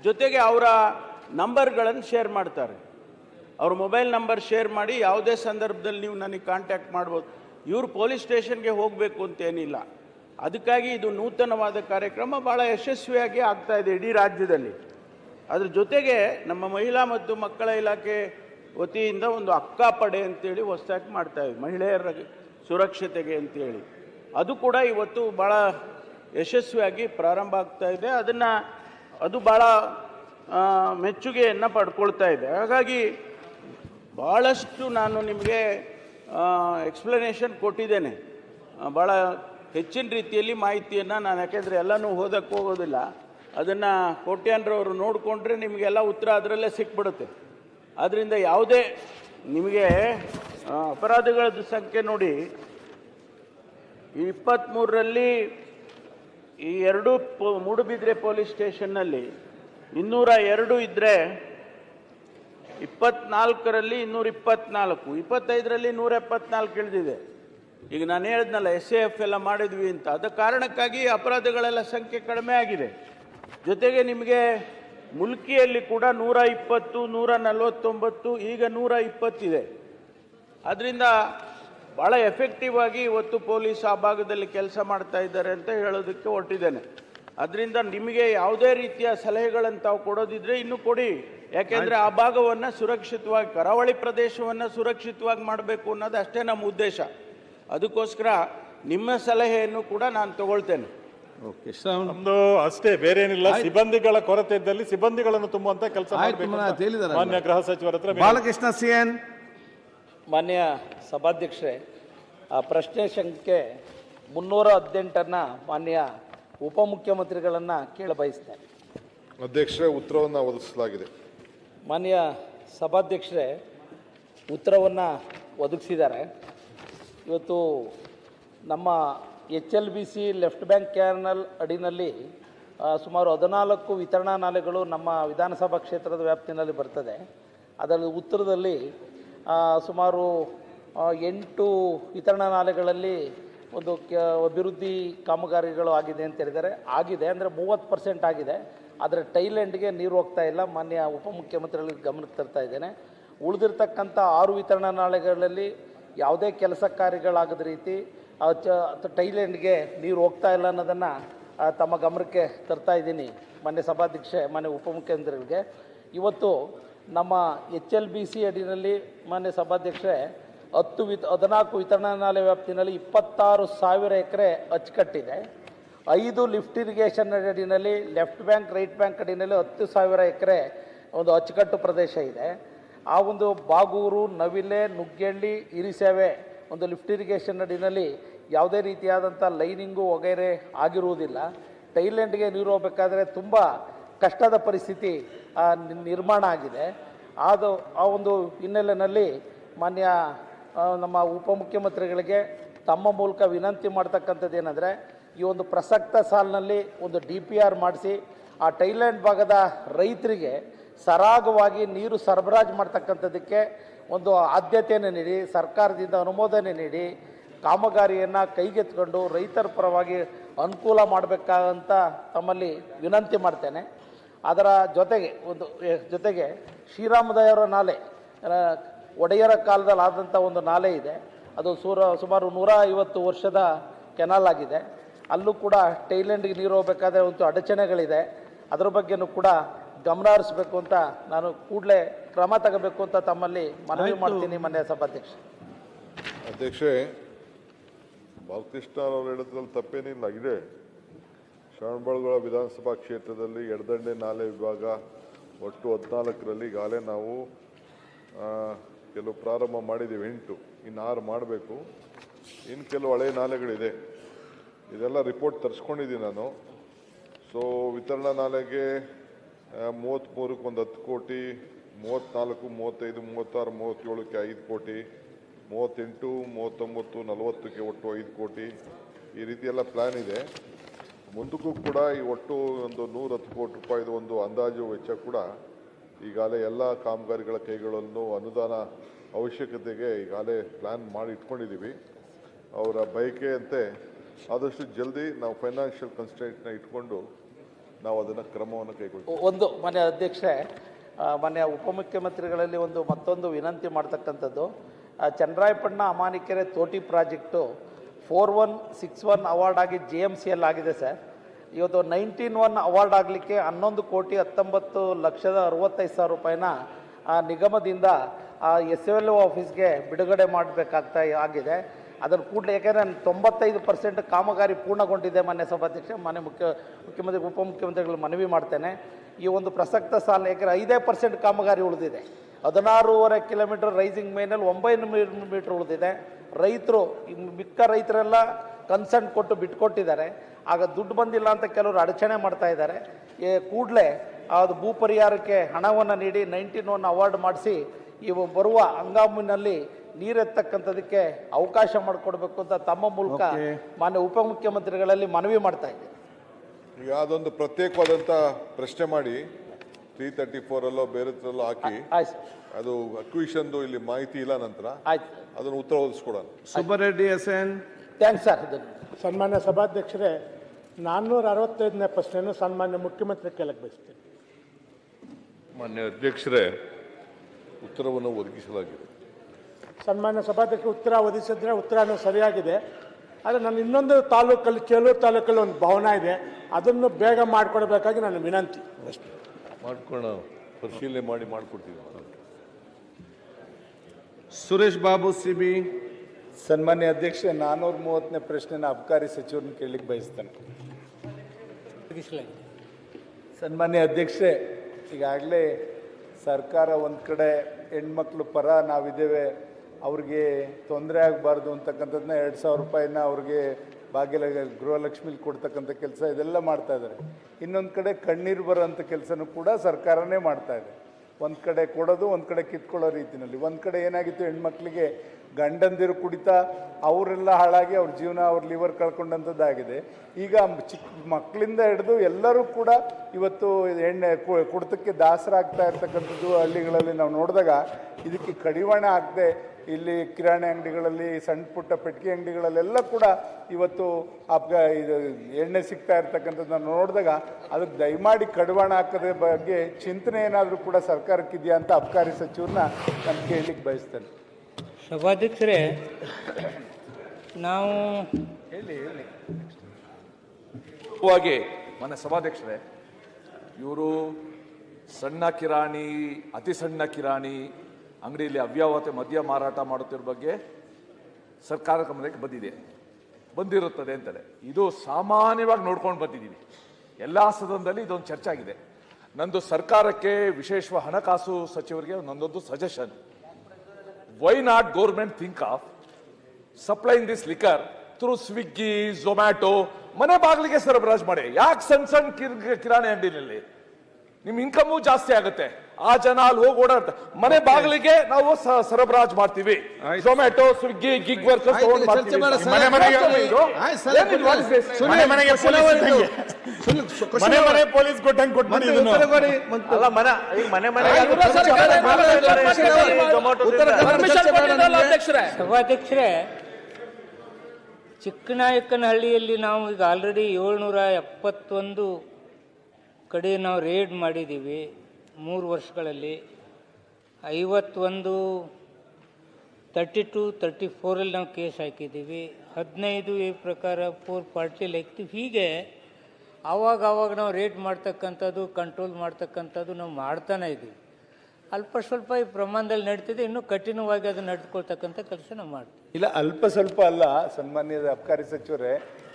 ಜೊತೆಗೆ ಅವರ ನಂಬರ್ಗಳನ್ನು ಶೇರ್ ಮಾಡ್ತಾರೆ. ಅವ್ರ ಮೊಬೈಲ್ ನಂಬರ್ ಶೇರ್ ಮಾಡಿ ಯಾವುದೇ ಸಂದರ್ಭದಲ್ಲಿ ನೀವು ನನಗೆ ಕಾಂಟ್ಯಾಕ್ಟ್ ಮಾಡ್ಬೋದು. ಇವರು ಪೊಲೀಸ್ ಸ್ಟೇಷನ್ಗೆ ಹೋಗಬೇಕು ಅಂತೇನಿಲ್ಲ ಅದಕ್ಕಾಗಿ ಇದು ನೂತನವಾದ ಕಾರ್ಯಕ್ರಮ ಭಾಳ ಯಶಸ್ವಿಯಾಗಿ ಆಗ್ತಾ ಇದೆ ಇಡೀ ರಾಜ್ಯದಲ್ಲಿ. ಅದ್ರ ಜೊತೆಗೆ ನಮ್ಮ ಮಹಿಳಾ ಮತ್ತು ಮಕ್ಕಳ ಇಲಾಖೆ ವತಿಯಿಂದ ಒಂದು ಅಕ್ಕಾಪಡೆ ಅಂತೇಳಿ ಹೊಸದಾಗಿ ಇದ್ವಿ. ಮಹಿಳೆಯರ ಸುರಕ್ಷತೆಗೆ ಅಂತೇಳಿ. ಅದು ಕೂಡ ಇವತ್ತು ಭಾಳ ಯಶಸ್ವಿಯಾಗಿ ಪ್ರಾರಂಭ ಆಗ್ತಾ ಇದೆ. ಅದನ್ನು ಅದು ಭಾಳ ಮೆಚ್ಚುಗೆಯನ್ನು ಪಡ್ಕೊಳ್ತಾ ಇದೆ. ಹಾಗಾಗಿ ಭಾಳಷ್ಟು ನಾನು ನಿಮಗೆ ಎಕ್ಸ್ಪ್ಲನೇಷನ್ ಕೊಟ್ಟಿದ್ದೇನೆ. ಭಾಳ ಹೆಚ್ಚಿನ ರೀತಿಯಲ್ಲಿ ಮಾಹಿತಿಯನ್ನು ನಾನು, ಯಾಕೆಂದರೆ ಎಲ್ಲನೂ ಓದಕ್ಕೆ ಹೋಗೋದಿಲ್ಲ. ಅದನ್ನು ಕೋಟ್ಯಾನ್ರವರು ನೋಡಿಕೊಂಡ್ರೆ ನಿಮಗೆಲ್ಲ ಉತ್ತರ ಅದರಲ್ಲೇ ಸಿಕ್ಬಿಡುತ್ತೆ. ಆದ್ದರಿಂದ ಯಾವುದೇ ನಿಮಗೆ ಅಪರಾಧಗಳ ಸಂಖ್ಯೆ ನೋಡಿ ಇಪ್ಪತ್ತ್ಮೂರರಲ್ಲಿ ಈ ಎರಡು ಪೊ, ಮೂಡುಬಿದ್ರೆ ಪೊಲೀಸ್ ಸ್ಟೇಷನ್ನಲ್ಲಿ ಇನ್ನೂರ ಎರಡು ಇದ್ದರೆ ಇಪ್ಪತ್ನಾಲ್ಕರಲ್ಲಿ ಇನ್ನೂರ ಇಪ್ಪತ್ನಾಲ್ಕು, ಇಪ್ಪತ್ತೈದರಲ್ಲಿ ನೂರ ಎಪ್ಪತ್ನಾಲ್ಕು ಇಳಿದಿದೆ. ಈಗ ನಾನು ಹೇಳಿದ್ನಲ್ಲ ಎಸ್ ಎ ಎಫ್ ಎಲ್ಲ ಮಾಡಿದ್ವಿ ಅಂತ. ಅದ ಕಾರಣಕ್ಕಾಗಿ ಅಪರಾಧಗಳೆಲ್ಲ ಸಂಖ್ಯೆ ಕಡಿಮೆ ಆಗಿದೆ. ಜೊತೆಗೆ ನಿಮಗೆ ಮುಲ್ಕಿಯಲ್ಲಿ ಕೂಡ ನೂರ ಇಪ್ಪತ್ತು, ನೂರ ನಲವತ್ತೊಂಬತ್ತು, ಈಗ ನೂರ ಇಪ್ಪತ್ತಿದೆ. ಅದರಿಂದ ಭಾಳ ಎಫೆಕ್ಟಿವ್ ಆಗಿ ಇವತ್ತು ಪೊಲೀಸ್ ಆ ಭಾಗದಲ್ಲಿ ಕೆಲಸ ಮಾಡ್ತಾ ಇದ್ದಾರೆ ಅಂತ ಹೇಳೋದಕ್ಕೆ ಹೊರಟಿದ್ದೇನೆ. ಅದರಿಂದ ನಿಮಗೆ ಯಾವುದೇ ರೀತಿಯ ಸಲಹೆಗಳನ್ನು ತಾವು ಕೊಡೋದಿದ್ರೆ ಇನ್ನೂ ಕೊಡಿ. ಯಾಕೆಂದರೆ ಆ ಭಾಗವನ್ನು ಸುರಕ್ಷಿತವಾಗಿ ಕರಾವಳಿ ಪ್ರದೇಶವನ್ನು ಸುರಕ್ಷಿತವಾಗಿ ಮಾಡಬೇಕು ಅನ್ನೋದು ಅಷ್ಟೇ ನಮ್ಮ ಉದ್ದೇಶ. ಅದಕ್ಕೋಸ್ಕರ ನಿಮ್ಮ ಸಲಹೆಯನ್ನು ಕೂಡ ನಾನು ತಗೊಳ್ತೇನೆ. ಓಕೆ ನಮ್ದು ಅಷ್ಟೇ ಬೇರೆ ಏನಿಲ್ಲ. ಸಿಬ್ಬಂದಿಗಳ ಕೊರತೆ ಇದ್ದಲ್ಲಿ ಸಿಬ್ಬಂದಿಗಳನ್ನು ತುಂಬುವಂತ ಕೆಲಸ. ಮಾನ್ಯ ಗೃಹ ಸಚಿವರ ಹತ್ರ. ಬಾಲಕೃಷ್ಣ ಸಿ ಎನ್ ಮಾನ್ಯ ಸಭಾಧ್ಯಕ್ಷರೇ ಆ ಪ್ರಶ್ನೆ ಸಂಖ್ಯೆ ಮುನ್ನೂರ ಹದಿನೆಂಟನ್ನು ಮಾನ್ಯ ಉಪಮುಖ್ಯಮಂತ್ರಿಗಳನ್ನ ಕೇಳ ಬಯಸ್ತೇನೆ ಅಧ್ಯಕ್ಷರೇ ಉತ್ತರವನ್ನು ಒದಗಿಸಲಾಗಿದೆ. ಮಾನ್ಯ ಸಭಾಧ್ಯಕ್ಷರೇ, ಉತ್ತರವನ್ನು ಒದಗಿಸಿದ್ದಾರೆ. ಇವತ್ತು ನಮ್ಮ H L B C left bank canal ಅಡಿನಲ್ಲಿ ಸುಮಾರು ಹದಿನಾಲ್ಕು ವಿತರಣಾ ನಾಲೆಗಳು ನಮ್ಮ ವಿಧಾನಸಭಾ ಕ್ಷೇತ್ರದ ವ್ಯಾಪ್ತಿನಲ್ಲಿ ಬರ್ತದೆ. ಅದರಲ್ಲಿ ಉತ್ತರದಲ್ಲಿ ಸುಮಾರು ಎಂಟು ವಿತರಣಾ ನಾಲೆಗಳಲ್ಲಿ ಒಂದು ಅಭಿವೃದ್ಧಿ ಕಾಮಗಾರಿಗಳು ಆಗಿದೆ ಅಂತ ಹೇಳಿದ್ದಾರೆ. ಆಗಿದೆ ಅಂದರೆ ಮೂವತ್ತು ಪರ್ಸೆಂಟ್ ಆಗಿದೆ. ಆದರೆ ಟೈಲೆಂಡ್ಗೆ ನೀರು ಹೋಗ್ತಾ ಇಲ್ಲ. ಮಾನ್ಯ ಉಪಮುಖ್ಯಮಂತ್ರಿಗಳಿಗೆ ಗಮನಕ್ಕೆ ತರ್ತಾ ಇದ್ದೇನೆ. ಉಳಿದಿರ್ತಕ್ಕಂಥ ಆರು ವಿತರಣಾ ನಾಲೆಗಳಲ್ಲಿ ಯಾವುದೇ ಕೆಲಸ ಕಾರ್ಯಗಳಾಗದ ರೀತಿ ಟೈಲೆಂಡ್ಗೆ ನೀರು ಹೋಗ್ತಾ ಇಲ್ಲ ಅನ್ನೋದನ್ನು ತಮ್ಮ ಗಮನಕ್ಕೆ ತರ್ತಾ ಇದ್ದೀನಿ ಮಾನ್ಯ ಸಭಾಧ್ಯಕ್ಷೆ, ಮಾನ್ಯ ಉಪಮುಖ್ಯಮಂತ್ರಿಗಳಿಗೆ. ಇವತ್ತು ನಮ್ಮ ಎಚ್ ಎಲ್ ಬಿ ಸಿ ಅಡಿನಲ್ಲಿ ಮಾನ್ಯ ಸಭಾಧ್ಯಕ್ಷೆ ಹತ್ತು ವಿತ್, ಹದಿನಾಲ್ಕು ವಿತರಣಾ ನಾಲೆ ವ್ಯಾಪ್ತಿನಲ್ಲಿ ಇಪ್ಪತ್ತಾರು ಸಾವಿರ ಎಕರೆ ಅಚ್ಚುಕಟ್ಟಿದೆ. ಐದು ಲಿಫ್ಟ್ ಇರಿಗೇಷನ್ ಅಡಿನಲ್ಲಿ ಲೆಫ್ಟ್ ಬ್ಯಾಂಕ್, ರೈಟ್ ಬ್ಯಾಂಕ್ ಅಡಿನಲ್ಲಿ ಹತ್ತು ಸಾವಿರ ಎಕರೆ ಒಂದು ಅಚ್ಚುಕಟ್ಟು ಪ್ರದೇಶ ಇದೆ. ಆ ಒಂದು ಬಾಗೂರು, ನವಿಲೆ ನುಗ್ಗೆಳ್ಳಿ ಇರಿಸೇವೆ ಒಂದು ಲಿಫ್ಟ್ ಇರಿಗೇಷನ್ ಅಡಿನಲ್ಲಿ ಯಾವುದೇ ರೀತಿಯಾದಂಥ ಲೈನಿಂಗು ವಗೈರೆ ಆಗಿರುವುದಿಲ್ಲ. ಟೈಲೆಂಡ್ಗೆ ನೀರು ಹೋಗಬೇಕಾದ್ರೆ ತುಂಬ ಕಷ್ಟದ ಪರಿಸ್ಥಿತಿ ನಿರ್ಮಾಣ ಆಗಿದೆ. ಅದು, ಆ ಒಂದು ಹಿನ್ನೆಲೆಯಲ್ಲಿ ಮಾನ್ಯ ನಮ್ಮ ಉಪಮುಖ್ಯಮಂತ್ರಿಗಳಿಗೆ ತಮ್ಮ ಮೂಲಕ ವಿನಂತಿ ಮಾಡ್ತಕ್ಕಂಥದ್ದು ಏನಂದರೆ ಈ ಒಂದು ಪ್ರಸಕ್ತ ಸಾಲಿನಲ್ಲಿ ಒಂದು ಡಿ ಪಿ ಆರ್ ಮಾಡಿಸಿ, ಆ ಟೈಲ್ಯಾಂಡ್ ಭಾಗದ ರೈತರಿಗೆ ಸರಾಗವಾಗಿ ನೀರು ಸರಬರಾಜು ಮಾಡ್ತಕ್ಕಂಥದ್ದಕ್ಕೆ ಒಂದು ಆದ್ಯತೆಯನ್ನು ನೀಡಿ, ಸರ್ಕಾರದಿಂದ ಅನುಮೋದನೆ ನೀಡಿ, ಕಾಮಗಾರಿಯನ್ನು ಕೈಗೆತ್ಕೊಂಡು ರೈತರ ಪರವಾಗಿ ಅನುಕೂಲ ಮಾಡಬೇಕಾದಂತ ತಮ್ಮಲ್ಲಿ ವಿನಂತಿ ಮಾಡ್ತೇನೆ. ಅದರ ಜೊತೆಗೆ ಒಂದು ಜೊತೆಗೆ ಶ್ರೀರಾಮದಯವರ ನಾಲೆ ಒಡೆಯರ ಕಾಲದಲ್ಲಿ ಆದಂಥ ಒಂದು ನಾಲೆ ಇದೆ. ಅದು ಸೂರ, ಸುಮಾರು ನೂರ ಐವತ್ತು ವರ್ಷದ ಕೆನಾಲ್ ಆಗಿದೆ. ಅಲ್ಲೂ ಕೂಡ ಟೈಲೆಂಡ್ಗೆ ನೀರು ಹೋಗಬೇಕಾದ್ರೆ ಒಂದು ಅಡಚಣೆಗಳಿದೆ. ಅದರ ಬಗ್ಗೆನೂ ಕೂಡ ಗಮನ ಹರಿಸ್ಬೇಕು ಅಂತ ನಾನು ಕೂಡಲೇ ಕ್ರಮ ತಗೋಬೇಕು ಅಂತ ತಮ್ಮಲ್ಲಿ ಮನವಿ ಮಾಡ್ತೀನಿ ಮನೆಯ ಸಭಾಧ್ಯಕ್ಷ. ಅಧ್ಯಕ್ಷೆ ಬಾಲಕೃಷ್ಣ ಅವರು ಹೇಳಿದ್ರಲ್ಲಿ ತಪ್ಪೇನಿಲ್ಲ ಇದೆ. ಶ್ರವಣಬೆಳಗೊಳ ವಿಧಾನಸಭಾ ಕ್ಷೇತ್ರದಲ್ಲಿ ಎಡದಂಡೆ ನಾಲೆ ವಿಭಾಗ ಒಟ್ಟು ಹದಿನಾಲ್ಕರಲ್ಲಿ ಈಗಾಗಲೇ ನಾವು ಕೆಲವು ಪ್ರಾರಂಭ ಮಾಡಿದ್ದೀವಿ ಎಂಟು ಇನ್ನು ಆರು ಮಾಡಬೇಕು. ಇನ್ನು ಕೆಲವು ಹಳೆ ನಾಲೆಗಳಿದೆ. ಇದೆಲ್ಲ ರಿಪೋರ್ಟ್ ತರಿಸ್ಕೊಂಡಿದ್ದೀನಿ ನಾನು. ಸೊ ವಿತರಣಾ ನಾಲೆಗೆ ಮೂವತ್ತ್ಮೂರಕ್ಕೆ ಒಂದು ಹತ್ತು ಕೋಟಿ ಮೂವತ್ತ್ನಾಲ್ಕು ಮೂವತ್ತೈದು, ಮೂವತ್ತಾರು, ಮೂವತ್ತೇಳಕ್ಕೆ ಐದು ಕೋಟಿ, ಮೂವತ್ತೆಂಟು, ಮೂವತ್ತೊಂಬತ್ತು, ನಲವತ್ತಕ್ಕೆ ಒಟ್ಟು ಐದು ಕೋಟಿ. ಈ ರೀತಿ ಎಲ್ಲ ಪ್ಲ್ಯಾನ್ ಇದೆ. ಮುಂದಕ್ಕೂ ಕೂಡ ಈ ಒಟ್ಟು ಒಂದು ನೂರ ಹತ್ತು ಕೋಟಿ ರೂಪಾಯಿದು ಒಂದು ಅಂದಾಜು ವೆಚ್ಚ ಕೂಡ ಈಗಾಗಲೇ ಎಲ್ಲ ಕಾಮಗಾರಿಗಳ ಕೈಗಳನ್ನು ಅನುದಾನ ಅವಶ್ಯಕತೆಗೆ ಈಗಾಗಲೇ ಪ್ಲ್ಯಾನ್ ಮಾಡಿ ಇಟ್ಕೊಂಡಿದ್ದೀವಿ. ಅವರ ಬಯಕೆಯಂತೆ ಆದಷ್ಟು ಜಲ್ದಿ ನಾವು ಫೈನಾನ್ಷಿಯಲ್ ಕನ್ಸ್ಟೆಂಟ್ನ ಇಟ್ಕೊಂಡು ನಾವು ಅದನ್ನು ಕ್ರಮವನ್ನು ಕೈಗೊಳ್ತೀವಿ. ಒಂದು ಮನೆ ಅಧ್ಯಕ್ಷೆ ಮನೆಯ ಉಪಮುಖ್ಯಮಂತ್ರಿಗಳಲ್ಲಿ ಒಂದು ಮತ್ತೊಂದು ವಿನಂತಿ ಮಾಡ್ತಕ್ಕಂಥದ್ದು. ಚಂದ್ರಾಯಪಣ್ಣ ಅಮಾನಿಕೆರೆ ತೋಟಿ project four one, six one award ಆಗಿ ಜಿ ಎಂ ಸಿ ಎಲ್ ಆಗಿದೆ ಸರ್. ಇವತ್ತು ನೈನ್ಟೀನ್ ಒನ್ ಅವಾರ್ಡ್ ಆಗಲಿಕ್ಕೆ ಹನ್ನೊಂದು ಕೋಟಿ ಹತ್ತೊಂಬತ್ತು ಲಕ್ಷದ ಅರವತ್ತೈದು ಸಾವಿರ ರೂಪಾಯಿನ, ಆ, ನಿಗಮದಿಂದ, ಆ, ಎಸ್ ಎಲ್ ಆಫೀಸ್ಗೆ ಬಿಡುಗಡೆ ಮಾಡಬೇಕಾಗ್ತಾ ಆಗಿದೆ. ಅದನ್ನು ಕೂಡಲೇ, ಯಾಕೆಂದರೆ ತೊಂಬತ್ತೈದು ಪರ್ಸೆಂಟ್ ಕಾಮಗಾರಿ ಪೂರ್ಣಗೊಂಡಿದೆ ಮಾನ್ಯ ಸಭಾಧ್ಯಕ್ಷ, ಮಾನ್ಯ ಮುಖ್ಯ, ಮುಖ್ಯಮಂತ್ರಿ, ಉಪಮುಖ್ಯಮಂತ್ರಿಗಳು ಮನವಿ ಮಾಡ್ತೇನೆ. ಈ ಒಂದು ಪ್ರಸಕ್ತ ಸಾಲ, ಯಾಕೆಂದರೆ ಐದೇ ಪರ್ಸೆಂಟ್ ಕಾಮಗಾರಿ ಉಳಿದಿದೆ. ಹದಿನಾರೂವರೆ ಕಿಲೋಮೀಟರ್ ರೈಸಿಂಗ್ ಮೇನಲ್ಲಿ ಒಂಬೈನೂರು ಮೀಟರ್ ಉಳಿದಿದೆ. ರೈತರು ಮಿಕ್ಕ ರೈತರೆಲ್ಲ ಕನ್ಸರ್ನ್ ಕೊಟ್ಟು ಬಿಟ್ಕೊಟ್ಟಿದ್ದಾರೆ. ಆಗ ದುಡ್ಡು ಬಂದಿಲ್ಲ ಅಂತ ಕೆಲವರು ಅಡಚಣೆ ಮಾಡ್ತಾ ಇದ್ದಾರೆ. ಕೂಡಲೇ ಅದು ಭೂ ಪರಿಹಾರಕ್ಕೆ ಹಣವನ್ನು ನೀಡಿ, ನೈನ್ಟೀನ್ ಒನ್ ಅವಾರ್ಡ್ ಮಾಡಿಸಿ ಇವು ಬರುವ ಹಂಗಾಮಿನಲ್ಲಿ ನೀರೆತ್ತಕ್ಕಂಥದಕ್ಕೆ ಅವಕಾಶ ಮಾಡಿಕೊಡ್ಬೇಕು ಅಂತ ತಮ್ಮ ಮೂಲಕ ಮಾನ್ಯ ಉಪಮುಖ್ಯಮಂತ್ರಿಗಳಲ್ಲಿ ಮನವಿ ಮಾಡ್ತಾ ಇದ್ದೀನಿ ಈಗ ಅದೊಂದು ಪ್ರತ್ಯೇಕವಾದಂಥ ಪ್ರಶ್ನೆ ಮಾಡಿ ತ್ರೀ ತರ್ಟಿ ಫೋರಲ್ಲೋ ಬೇರೆ ಹತ್ರಲ್ಲೋ ಹಾಕಿ ಅದು ಅಕ್ವಿಷನ್ದು ಇಲ್ಲಿ ಮಾಹಿತಿ ಇಲ್ಲ ನಂತರ. ಆಯ್ತು ಅದನ್ನು ಉತ್ತರ ಒದಗಿಸ್ಕೊಡೋಣ Subbareddy S N. Thanks sir ಸನ್ಮಾನ್ಯ ಸಭಾಧ್ಯಕ್ಷರೇ ನಾನ್ನೂರ ಅರವತ್ತೈದನೇ ಪ್ರಶ್ನೆಯನ್ನು ಸನ್ಮಾನ್ಯ ಮುಖ್ಯಮಂತ್ರಿ ಕೇಳಕ್ಕೆ ಬಯಸ್ತೇನೆ. ಮಾನ್ಯ ಅಧ್ಯಕ್ಷರೇ ಉತ್ತರವನ್ನು ಒದಗಿಸಲಾಗಿದೆ. ಸನ್ಮಾನ್ಯ ಸಭಾಧ್ಯಕ್ಷ ಉತ್ತರ ಒದಗಿಸಿದ್ರೆ ಉತ್ತರನೂ ಸರಿಯಾಗಿದೆ. ಆದರೆ ನನ್ನ ಇನ್ನೊಂದು ತಾಲೂಕಲ್ಲಿ ಚೇಲೂರು ತಾಲೂಕಲ್ಲಿ ಒಂದು ಭವನ ಇದೆ. ಅದನ್ನು ಬೇಗ ಮಾಡಿಕೊಡ್ಬೇಕಾಗಿ ನನ್ನ ವಿನಂತಿ. ಅಷ್ಟೇ. ಮಾಡ್ಕೊಳ್ಳೋ ಪರಿಶೀಲನೆ ಮಾಡಿ ಮಾಡಿಕೊಡ್ತೀವಿ ಸುರೇಶ್ ಬಾಬು ಸಿ ಬಿ ಸನ್ಮಾನ್ಯ ಅಧ್ಯಕ್ಷ ನಾನ್ನೂರ ಮೂವತ್ತನೇ ಪ್ರಶ್ನೆನ ಅಬಕಾರಿ ಸಚಿವರನ್ನ ಕೇಳಲಿಕ್ಕೆ ಬಯಸ್ತೇನೆ. ಸನ್ಮಾನ್ಯ ಅಧ್ಯಕ್ಷೆ ಈಗಾಗಲೇ ಸರ್ಕಾರ ಒಂದು ಕಡೆ ಹೆಣ್ಮಕ್ಳು ಪರ ನಾವಿದ್ದೇವೆ. ಅವ್ರಿಗೆ ತೊಂದರೆ ಆಗಬಾರ್ದು ಅಂತಕ್ಕಂಥದ್ದನ್ನ ಎರಡು ಸಾವಿರ ರೂಪಾಯಿನ ಅವ್ರಿಗೆ ಭಾಗ್ಯ ಗೃಹಲಕ್ಷ್ಮಿಲಿ ಕೊಡ್ತಕ್ಕಂಥ ಕೆಲಸ ಇದೆಲ್ಲ ಮಾಡ್ತಾ ಇದ್ದಾರೆ. ಇನ್ನೊಂದು ಕಡೆ ಕಣ್ಣೀರು ಬರೋಂಥ ಕೆಲಸನೂ ಕೂಡ ಸರ್ಕಾರನೇ ಮಾಡ್ತಾ ಇದೆ. ಒಂದು ಕಡೆ ಕೊಡೋದು, ಒಂದು ಕಡೆ ಕಿತ್ಕೊಳ್ಳೋ ರೀತಿಯಲ್ಲಿ ಒಂದು ಕಡೆ ಏನಾಗಿತ್ತು, ಹೆಣ್ಮಕ್ಳಿಗೆ ಗಂಡಂದಿರು ಕುಡಿತಾ, ಅವರೆಲ್ಲ ಹಾಳಾಗಿ ಅವ್ರ ಜೀವನ, ಅವ್ರ ಲಿವರ್ ಕಳ್ಕೊಂಡಂಥದ್ದಾಗಿದೆ. ಈಗ ಚಿಕ್ಕ ಮಕ್ಕಳಿಂದ ಹಿಡಿದು ಎಲ್ಲರೂ ಕೂಡ ಇವತ್ತು ಕುಡ್ತಕ್ಕೆ ಕುಡಿತಕ್ಕೆ ದಾಸರಾಗ್ತಾ ಇರ್ತಕ್ಕಂಥದ್ದು ಹಳ್ಳಿಗಳಲ್ಲಿ ನಾವು ನೋಡಿದಾಗ ಇದಕ್ಕೆ ಕಡಿವಾಣ ಆಗದೆ ಇಲ್ಲಿ ಕಿರಾಣಿ ಅಂಗಡಿಗಳಲ್ಲಿ ಸಣ್ಣ ಪುಟ್ಟ ಪೆಟ್ಟಿಗೆ ಅಂಗಡಿಗಳಲ್ಲೆಲ್ಲ ಕೂಡ ಇವತ್ತು ಅಪ್ಗ ಇದು ಎಣ್ಣೆ ಸಿಗ್ತಾ ಇರ್ತಕ್ಕಂಥದ್ದನ್ನು ನೋಡಿದಾಗ ಅದಕ್ಕೆ ದಯಮಾಡಿ ಕಡಿವಾಣ ಹಾಕೋದ್ರ ಬಗ್ಗೆ ಚಿಂತನೆ ಏನಾದರೂ ಕೂಡ ಸರ್ಕಾರಕ್ಕಿದೆಯಾ ಅಂತ ಅಬ್ಕಾರಿ ಸಚಿವರನ್ನ ನಾನು ಕೇಳಲಿಕ್ಕೆ ಬಯಸ್ತೇನೆ. ಸಭಾಧ್ಯಕ್ಷರೇ ನಾವು ಹೇಳಿ ಹೋಗಿ ಮನೆ ಸಭಾಧ್ಯಕ್ಷರೇ ಇವರು ಸಣ್ಣ ಕಿರಾಣಿ ಅತಿ ಸಣ್ಣ ಕಿರಾಣಿ ಅಂಗಡಿಯಲ್ಲಿ ಅವ್ಯವತೆ ಮದ್ಯ ಮಾರಾಟ ಮಾಡುತ್ತಿರೋ ಬಗ್ಗೆ ಸರ್ಕಾರ ಗಮನಕ್ಕೆ ಬಂದಿದೆ. ಬಂದಿರುತ್ತದೆ ಅಂತಾರೆ ಇದು ಸಾಮಾನ್ಯವಾಗಿ ನೋಡ್ಕೊಂಡು ಬಂದಿದ್ದೀವಿ. ಎಲ್ಲ ಸದನದಲ್ಲಿ ಇದೊಂದು ಚರ್ಚೆ ಆಗಿದೆ. ನಂದು ಸರ್ಕಾರಕ್ಕೆ ವಿಶೇಷ ಹಣಕಾಸು ಸಚಿವರಿಗೆ ನಂದೊಂದು suggestion why not government think of supplying this liquor through Swiggy Zomato ಮನೆ ಬಾಗಿಲಿಗೆ ಸರಬರಾಜು ಮಾಡಿ. ಯಾಕೆ ಸಣ್ಣ ಸಣ್ಣ ಕಿರ್- ಕಿರಾಣಿ ಅಂಗಡಿನಲ್ಲಿ ನಿಮ್ಮ ಇನ್ಕಮು ಜಾಸ್ತಿ ಆಗುತ್ತೆ. ಆ ಜನ ಅಲ್ಲಿ ಹೋಗಿ ಓಡಾಡ್ತಾರೆ ಮನೆ ಬಾಗಿಲಿಗೆ ನಾವು ಸರಬರಾಜ್ ಮಾಡ್ತೀವಿ. ಜೊಮ್ಯಾಟೊ ಸ್ವಿಗ್ಗಿ ಗಿಗ್ ವರ್ಕರ್ಸ್ ಮನೆ ಮನೆ. ಪೊಲೀಸ್ ಕೊಟ್ಟಂಗೆ ಕೊಟ್ಬಿಡಿ. ಅಲ್ಲ ಮನೆ ಮನೆ ಸಭಾಧ್ಯಕ್ಷರೇ. ಚಿಕ್ಕನಾಯಕನಹಳ್ಳಿಯಲ್ಲಿ ನಾವು ಈಗ ಆಲ್ರೆಡಿ ಏಳ್ನೂರ ಎಪ್ಪತ್ತೊಂದು ಕಡೆ ನಾವು ರೇಡ್ ಮಾಡಿದ್ದೀವಿ. ಮೂರು ವರ್ಷಗಳಲ್ಲಿ ಐವತ್ತೊಂದು ತರ್ಟಿ ಟು ತರ್ಟಿ ಫೋರಲ್ಲಿ ನಾವು ಕೇಸ್ ಹಾಕಿದ್ದೀವಿ. ಹದಿನೈದು ಈ ಪ್ರಕಾರ ಫೋರ್ ಪಾರ್ಟಿ ಹಾಕ್ತೀವಿ. ಹೀಗೆ ಆವಾಗ ಆವಾಗ ನಾವು ರೇಟ್ ಮಾಡ್ತಕ್ಕಂಥದ್ದು ಕಂಟ್ರೋಲ್ ಮಾಡ್ತಕ್ಕಂಥದ್ದು ನಾವು ಮಾಡ್ತಾನೆ ಇದ್ದೀವಿ. ಅಲ್ಪ ಸ್ವಲ್ಪ ಈ ಪ್ರಮಾಣದಲ್ಲಿ ನಡೀತಿದೆ. ಇನ್ನೂ ಕಠಿಣವಾಗಿ ಅದು ನಡೆದುಕೊಳ್ತಕ್ಕಂಥ ಕೆಲಸ ನಾವು ಮಾಡ್ತೀವಿ. ಇಲ್ಲ ಅಲ್ಪ ಸ್ವಲ್ಪ ಅಲ್ಲ ಸನ್ಮಾನ್ಯದ ಅಬ್ಕಾರಿ ಸಚಿವರೇ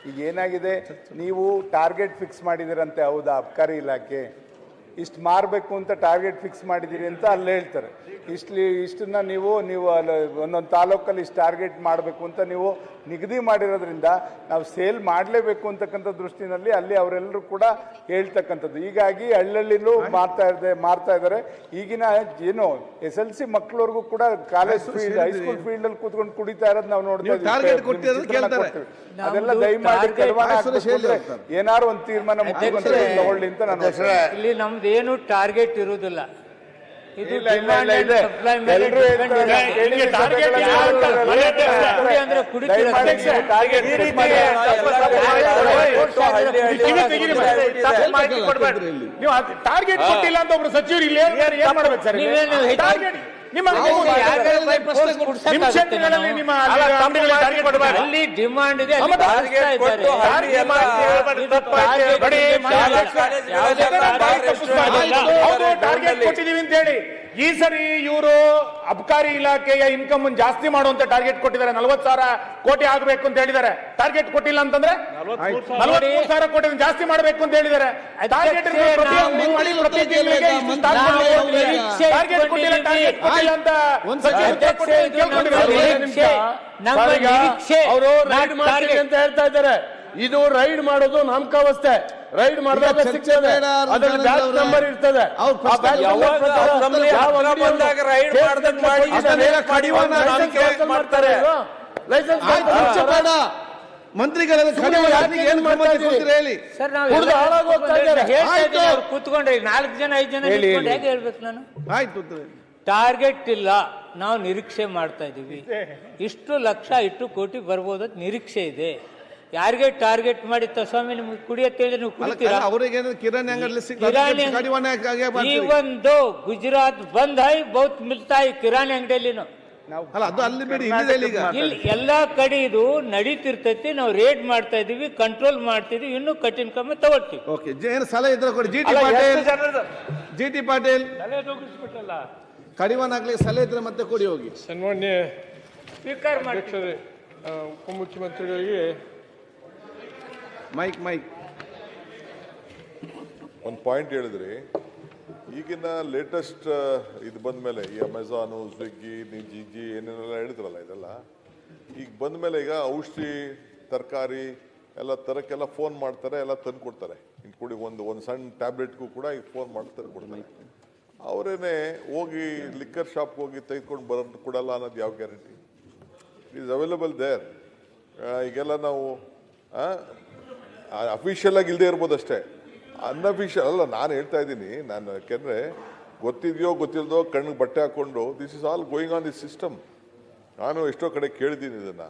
ಈಗ ಏನಾಗಿದೆ? ನೀವು ಟಾರ್ಗೆಟ್ ಫಿಕ್ಸ್ ಮಾಡಿದಿರಂತೆ ಹೌದಾ? ಅಬ್ಕಾರಿ ಇಲಾಖೆ. ಇಷ್ಟು ಮಾರಬೇಕು ಅಂತ ಟಾರ್ಗೆಟ್ ಫಿಕ್ಸ್ ಮಾಡಿದ್ದೀರಿ ಅಂತ ಅಲ್ಲಿ ಹೇಳ್ತಾರೆ. ಇಷ್ಟು ಇಷ್ಟನ್ನ ನೀವು ನೀವು ಅಲ್ಲಿ ಒಂದೊಂದು ತಾಲೂಕಲ್ಲಿ ಇಷ್ಟು ಟಾರ್ಗೆಟ್ ಮಾಡಬೇಕು ಅಂತ ನೀವು ನಿಗದಿ ಮಾಡಿರೋದ್ರಿಂದ ನಾವು ಸೇಲ್ ಮಾಡಲೇಬೇಕು ಅಂತಕ್ಕಂಥ ದೃಷ್ಟಿನಲ್ಲಿ ಅಲ್ಲಿ ಅವರೆಲ್ಲರೂ ಕೂಡ ಹೇಳ್ತಕ್ಕಂಥದ್ದು. ಹೀಗಾಗಿ ಹಳ್ಳಳ್ಳಿಲೂ ಮಾರ್ತಾ ಇದೆ ಮಾರ್ತಾ ಇದ್ದಾರೆ. ಈಗಿನ ಏನು ಎಸ್ ಎಲ್ ಸಿ ಮಕ್ಕಳವರೆಗೂ ಕೂಡ ಕಾಲೇಜ್ ಫೀಲ್ಡ್ ಹೈಸ್ಕೂಲ್ ಫೀಲ್ಡ್ ಅಲ್ಲಿ ಕೂತ್ಕೊಂಡು ಕುಡಿತಾ ಇರೋದು ನಾವು ನೋಡ್ತಾ ಇದ್ದೀವಿ. ಅದೆಲ್ಲ ದಯಮಾಡಿ. ಏನಾರು ಒಂದು ತೀರ್ಮಾನ ಮುಖ್ಯಮಂತ್ರಿ ತಗೊಳ್ಳಿ ಅಂತ ನಾನು ಇಲ್ಲಿ ನಮ್ದು ಏನು ಟಾರ್ಗೆಟ್ ಇರುವುದಿಲ್ಲ ಇದು ಡಿಮ್ಯಾಂಡ್ ಸಪ್ಲೈ ಮೇಲೆ ನಿಮಗೆ target ಯಾರು ಅಂತ ಹೇಳ್ತಾರೆ, ಕುಡಿ ಅಂದ್ರೆ ಕುಡಿತೀರ ಈ ರೀತಿ. ನೀವು ಟಾರ್ಗೆಟ್ ಕೊಟ್ಟಿಲ್ಲ ಅಂತ ಒಬ್ರು ಸಚಿವರು ಇಲ್ಲಿ ಏನ್ ಏನ್ ಮಾಡ್ಬೇಕು ಸರ್? ನೀವೇನು ಹೆಚ್ಚು- ಟಾರ್ಗೆಟ್ ನಿಮ್ಮ ಅಲ್ಲಿ ಡಿಮಾಂಡ್ ಇದೆ ಟಾರ್ಗೆಟ್ ಕೊಟ್ಟಿದೀವಿ ಅಂತ ಹೇಳಿ ಈ ಸರಿ ಇವರು ಅಬ್ಕಾರಿ ಇಲಾಖೆಯ ಇನ್ಕಮ್ ಜಾಸ್ತಿ ಮಾಡುವಂತ ಟಾರ್ಗೆಟ್ ಕೊಟ್ಟಿದ್ದಾರೆ. ನಲವತ್ತು ಸಾವಿರ ಕೋಟಿ ಆಗಬೇಕು ಅಂತ ಹೇಳಿದ್ದಾರೆ. ಟಾರ್ಗೆಟ್ ಕೊಟ್ಟಿಲ್ಲ ಅಂತಂದ್ರೆ? ನಲವತ್ಮೂರು ಸಾವಿರ ಕೋಟಿ. ಜಾಸ್ತಿ ಮಾಡಬೇಕು ಅಂತ ಹೇಳಿದ್ದಾರೆ. ಅವರು ರೈಡ್ ಹೇಳ್ತಾ ಇದ್ದಾರೆ. ಇದು ರೈಡ್ ಮಾಡೋದು ನಾಮಕಾವಸ್ಥೆ. ರೈಡ್ ಮಾಡಿದಾಗ ಶಿಕ್ಷೆ ಸಿಗ್ತದೆ. ಅದ್ರಲ್ಲಿ ಬ್ಯಾಚ್ ನಂಬರ್ ಇರ್ತದೆ. ಮಾಡ್ತಾರೆ. ಲೈಸೆನ್ಸ್ ಮಂತ್ರಿಗಳೆಲ್ಲ ಏನು ಹೇಳಿ. ಸರ್ ನಾವು ಕೂತ್ಕೊಂಡ್ರೆ. ನಾಲ್ಕು ಜನ ಐದು ಜನ ಹೇಗೆ ಹೇಳ್ಬೇಕು ನಾನು? ಆಯ್ತು. ಟಾರ್ಗೆಟ್ ಇಲ್ಲ. ನಾವು ನಿರೀಕ್ಷೆ ಮಾಡ್ತಾ ಇದ್ದೀವಿ. ಇಷ್ಟು ಲಕ್ಷ ಇಷ್ಟು ಕೋಟಿ ಬರ್ಬೋದು ಅಂತ ನಿರೀಕ್ಷೆ ಇದೆ. ಯಾರಿಗೆ ಟಾರ್ಗೆಟ್ ಮಾಡಿ ತ ಸ್ವಾಮಿ ನಿಮ್ಗೆ ಕುಡಿಯತ್ತೇಳಿ ನೀವು ಕುಡಿತೀರಾ? ಅವ್ರಿಗೆ ಕಿರಾಣಿ ಅಂಗಡಿ ಈ. ಒಂದು ಗುಜರಾತ್ ಬಂದ್ ಹೈ ಬಹುತ್ ಮಿಲ್ತಾ ಕಿರಾಣಿ ಅಂಗಡಿಯಲ್ಲಿನು. ಅಲ್ಲ ಅದು ಅಲ್ಲಿ ಬಿಡಿ ಇಲ್ಲಿದೆ ಈಗ. ಇಲ್ಲಿ ಎಲ್ಲಾ ಕಡೆ ಇದು ನಡೀತಿರ್ತೈತಿ ನಾವು ರೇಡ್ ಮಾಡ್ತಾ ಇದೀವಿ ಕಂಟ್ರೋಲ್ ಮಾಡ್ತಿದೀವಿ ಇನ್ನು ಕಠಿಣ ಕ್ರಮ ತಗೊಳ್ತೀವಿ. ಓಕೆ ಏನು ಸಲಹೆ ಇದ್ರೆ ಕೊಡಿ. G T Patil G T Patil. ಕಡಿವಾಣ ಹಾಕ್ಲಿಕ್ಕೆ ಸಲಹೆ ಇದ್ರೆ ಮತ್ತೆ ಕೊಡಿ ಹೋಗಿ. ಸನ್ಮಾನ್ಯ ಸ್ವೀಕಾರ ಮಾಡಿ ಅಧ್ಯಕ್ಷರೇ ಉಪಮುಖ್ಯಮಂತ್ರಿಗಳಿಗೆ ಮೈಕ್ ಮೈಕ್. ಒಂದು ಪಾಯಿಂಟ್ ಹೇಳಿದ್ರಿ. ಈಗಿನ ಲೇಟೆಸ್ಟ್ ಇದು ಬಂದ ಮೇಲೆ ಈ ಅಮೆಝಾನು ಸ್ವಿಗ್ಗಿ ನೀವು ಜಿ ಏನೇನೆಲ್ಲ ಹೇಳಿದ್ರಲ್ಲ ಇದೆಲ್ಲ. ಈಗ ಬಂದ ಮೇಲೆ ಈಗ ಔಷಧಿ, ತರಕಾರಿ, ಎಲ್ಲ ತರಕ್ಕೆಲ್ಲ ಫೋನ್ ಮಾಡ್ತಾರೆ, ಎಲ್ಲ ತಂದು ಕೊಡ್ತಾರೆ ಇನ್ಕ್ಲೂಡಿ ಒಂದು ಒಂದು ಸಣ್ಣ ಟ್ಯಾಬ್ಲೆಟ್ಗೂ ಕೂಡ ಈಗ ಫೋನ್ ಮಾಡಿ ತಂದು ಕೊಡ್ತಾರೆ ಅವರೇನೆ ಹೋಗಿ ಲಿಕ್ಕರ್ ಶಾಪ್ಗೆ ಹೋಗಿ ತೆಗೆದುಕೊಂಡು ಬರೋದು ಕೊಡಲ್ಲ ಅನ್ನೋದು ಯಾವ ಗ್ಯಾರಂಟಿ ಈಸ್ ಅವೈಲಬಲ್ ದೇರ್ ಈಗೆಲ್ಲ ನಾವು ಅಫಿಷಿಯಲ್ ಆಗಿ ಇಲ್ಲದೆ ಇರ್ಬೋದು ಅಷ್ಟೇ. ಅನ್ಅಫಿಷಿಯಲ್ ಅಲ್ಲ, ನಾನು ಹೇಳ್ತಾ ಇದ್ದೀನಿ, ನಾನು ಯಾಕೆಂದರೆ ಗೊತ್ತಿದೆಯೋ ಗೊತ್ತಿಲ್ಲದೋ ಕಣ್ಣಿಗೆ ಬಟ್ಟೆ ಹಾಕ್ಕೊಂಡು this is all going on this system ನಾನು ಎಷ್ಟೋ ಕಡೆ ಕೇಳಿದ್ದೀನಿ ಇದನ್ನು.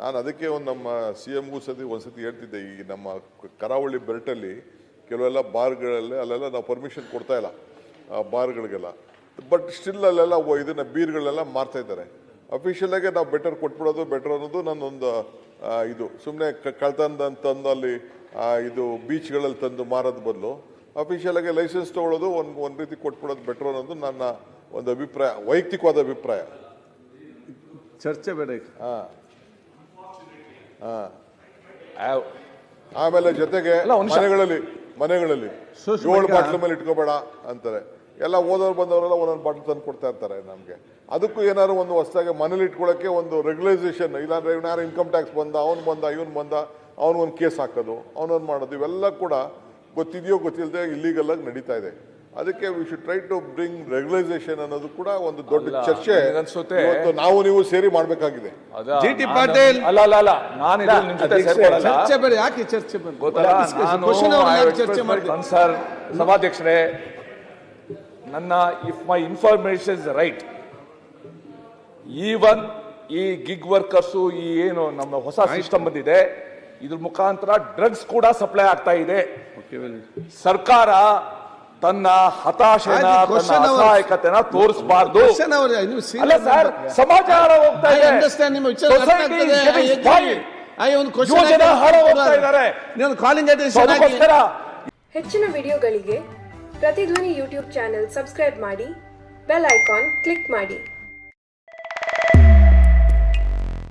ನಾನು ಅದಕ್ಕೆ ಒಂದು ನಮ್ಮ ಸಿ ಎಮ್ಗೂ ಸತಿ ಒಂದ್ಸತಿ ಹೇಳ್ತಿದ್ದೆ, ಈ ನಮ್ಮ ಕರಾವಳಿ ಬೆಲ್ಟಲ್ಲಿ ಕೆಲವೆಲ್ಲ ಬಾರ್ಗಳಲ್ಲಿ ಅಲ್ಲೆಲ್ಲ ನಾವು ಪರ್ಮಿಷನ್ ಕೊಡ್ತಾ ಇಲ್ಲ, ಆ ಬಾರ್ಗಳಿಗೆಲ್ಲ. ಬಟ್ ಸ್ಟಿಲ್ ಅಲ್ಲೆಲ್ಲ ಇದನ್ನು ಬೀರ್ಗಳೆಲ್ಲ ಮಾರ್ತಾ ಇದ್ದಾರೆ. ಅಫಿಷಿಯಲಾಗೆ ನಾವು ಬೆಟರ್ ಕೊಟ್ಬಿಡೋದು ಬೆಟರ್ ಅನ್ನೋದು ನನ್ನೊಂದು ಇದು. ಸುಮ್ಮನೆ ಕಳ್ತಂದ ತಂದು ಅಲ್ಲಿ ಇದು ಬೀಚ್ಗಳಲ್ಲಿ ತಂದು ಮಾರೋದು ಬದಲು. ಅಫಿಷಿಯಲ್ ಆಗಿ ಲೈಸೆನ್ಸ್ ತಗೊಳ್ಳೋದು ಒಂದು ಒಂದು ರೀತಿ ಕೊಟ್ಬಿಡೋದು ಬೆಟ್ರ್ ಅನ್ನೋದು ನನ್ನ ಒಂದು ಅಭಿಪ್ರಾಯ ವೈಯಕ್ತಿಕವಾದ ಅಭಿಪ್ರಾಯ. ಚರ್ಚೆ ಬೇಡ ಹಾಂ. ಆಮೇಲೆ ಜೊತೆಗೆ ಮನೆಗಳಲ್ಲಿ ಮನೆಗಳಲ್ಲಿ. ಏಳು ಬಾಟ್ಲ ಮೇಲೆ ಇಟ್ಕೋಬೇಡ ಅಂತಾರೆ. ಎಲ್ಲ ಓದೋರು ಬಂದವರೆಲ್ಲ ಒಂದೊಂದು ಬಾಟ್ಲ್ ತಂದು ಕೊಡ್ತಾ ಇರ್ತಾರೆ ನಮಗೆ. ಅದಕ್ಕೂ ಏನಾದ್ರು ಒಂದು ಹೊಸದಾಗಿ ಮನೇಲಿ ಇಟ್ಕೊಳ್ಳೋಕ್ಕೆ ಒಂದು ರೆಗ್ಯುಲೈಸೇಷನ್ ಇಲ್ಲಾಂದ್ರೆ ಯಾರು ಇನ್ಕಮ್ ಟ್ಯಾಕ್ಸ್ ಬಂದ ಅವ್ನು ಬಂದ ಇವನು ಬಂದ ಅವನೊಂದು ಕೇಸ್ ಹಾಕೋದು ಅವನೊಂದು ಮಾಡೋದು ಇವೆಲ್ಲ ಕೂಡ ಗೊತ್ತಿದೆಯೋ ಗೊತ್ತಿಲ್ಲದೆ ಇಲ್ಲಿಗೆಲ್ಲ ಆಗಿ ನಡೀತಾ ಇದೆ. ಅದಕ್ಕೆ we should try to bring regularisation ಅನ್ನೋದು ಕೂಡ ಒಂದು ದೊಡ್ಡ ಚರ್ಚೆ. ಅನ್ಸುತ್ತೆ? ಇವತ್ತು ನಾವು ನೀವು ಸೇರಿ ಮಾಡಬೇಕಾಗಿದೆ. ಅದ ಜಿ ಟಿ ಪಾಟೀಲ್. ಅಲ್ಲ ಅಲ್ಲ ಅಲ್ಲ ನಾನು ಜೊತೆ ಸೇರ್ಕೊಳ್ಳಲ್ಲ. ಚರ್ಚೆ ಯಾಕೆ ಚರ್ಚೆ ಗೊತ್ತಲ್ಲ ನಾನು ಚರ್ಚೆ ಮಾಡ್ತೀನಿ ಸರ್ ಸಭಾಧ್ಯಕ್ಷರೇ ನನ್ನ if my information is right even ಈ ಗಿಗ್ ವರ್ಕರ್ಸು ಈ ಏನು ನಮ್ಮ ಹೊಸ ಸಿಸ್ಟಮ್ ಬಂದಿದೆ ಇದ್ರ ಮುಖಾಂತರ ಡ್ರಗ್ಸ್ ಕೂಡ ಸಪ್ಲೈ ಆಗ್ತಾ ಇದೆ. ಸರ್ಕಾರ ತನ್ನ ಹತಾಶೆನ ತನ್ನ ಅಸಹಾಯಕತೆನ ತೋರಿಸಬಾರ್ದು. ಅಲ್ಲ ಸರ್ ಸಮಾಜ ಹಾಳಾಗ್ ಹೋಗ್ತಾ ಇದೆ. ಹೆಚ್ಚಿನ ವಿಡಿಯೋಗಳಿಗೆ ಪ್ರತಿಧ್ವನಿ ಯೂಟ್ಯೂಬ್ ಚಾನೆಲ್ ಸಬ್ಸ್ಕ್ರೈಬ್ ಮಾಡಿ ಬೆಲ್ ಐಕಾನ್ ಕ್ಲಿಕ್ ಮಾಡಿ.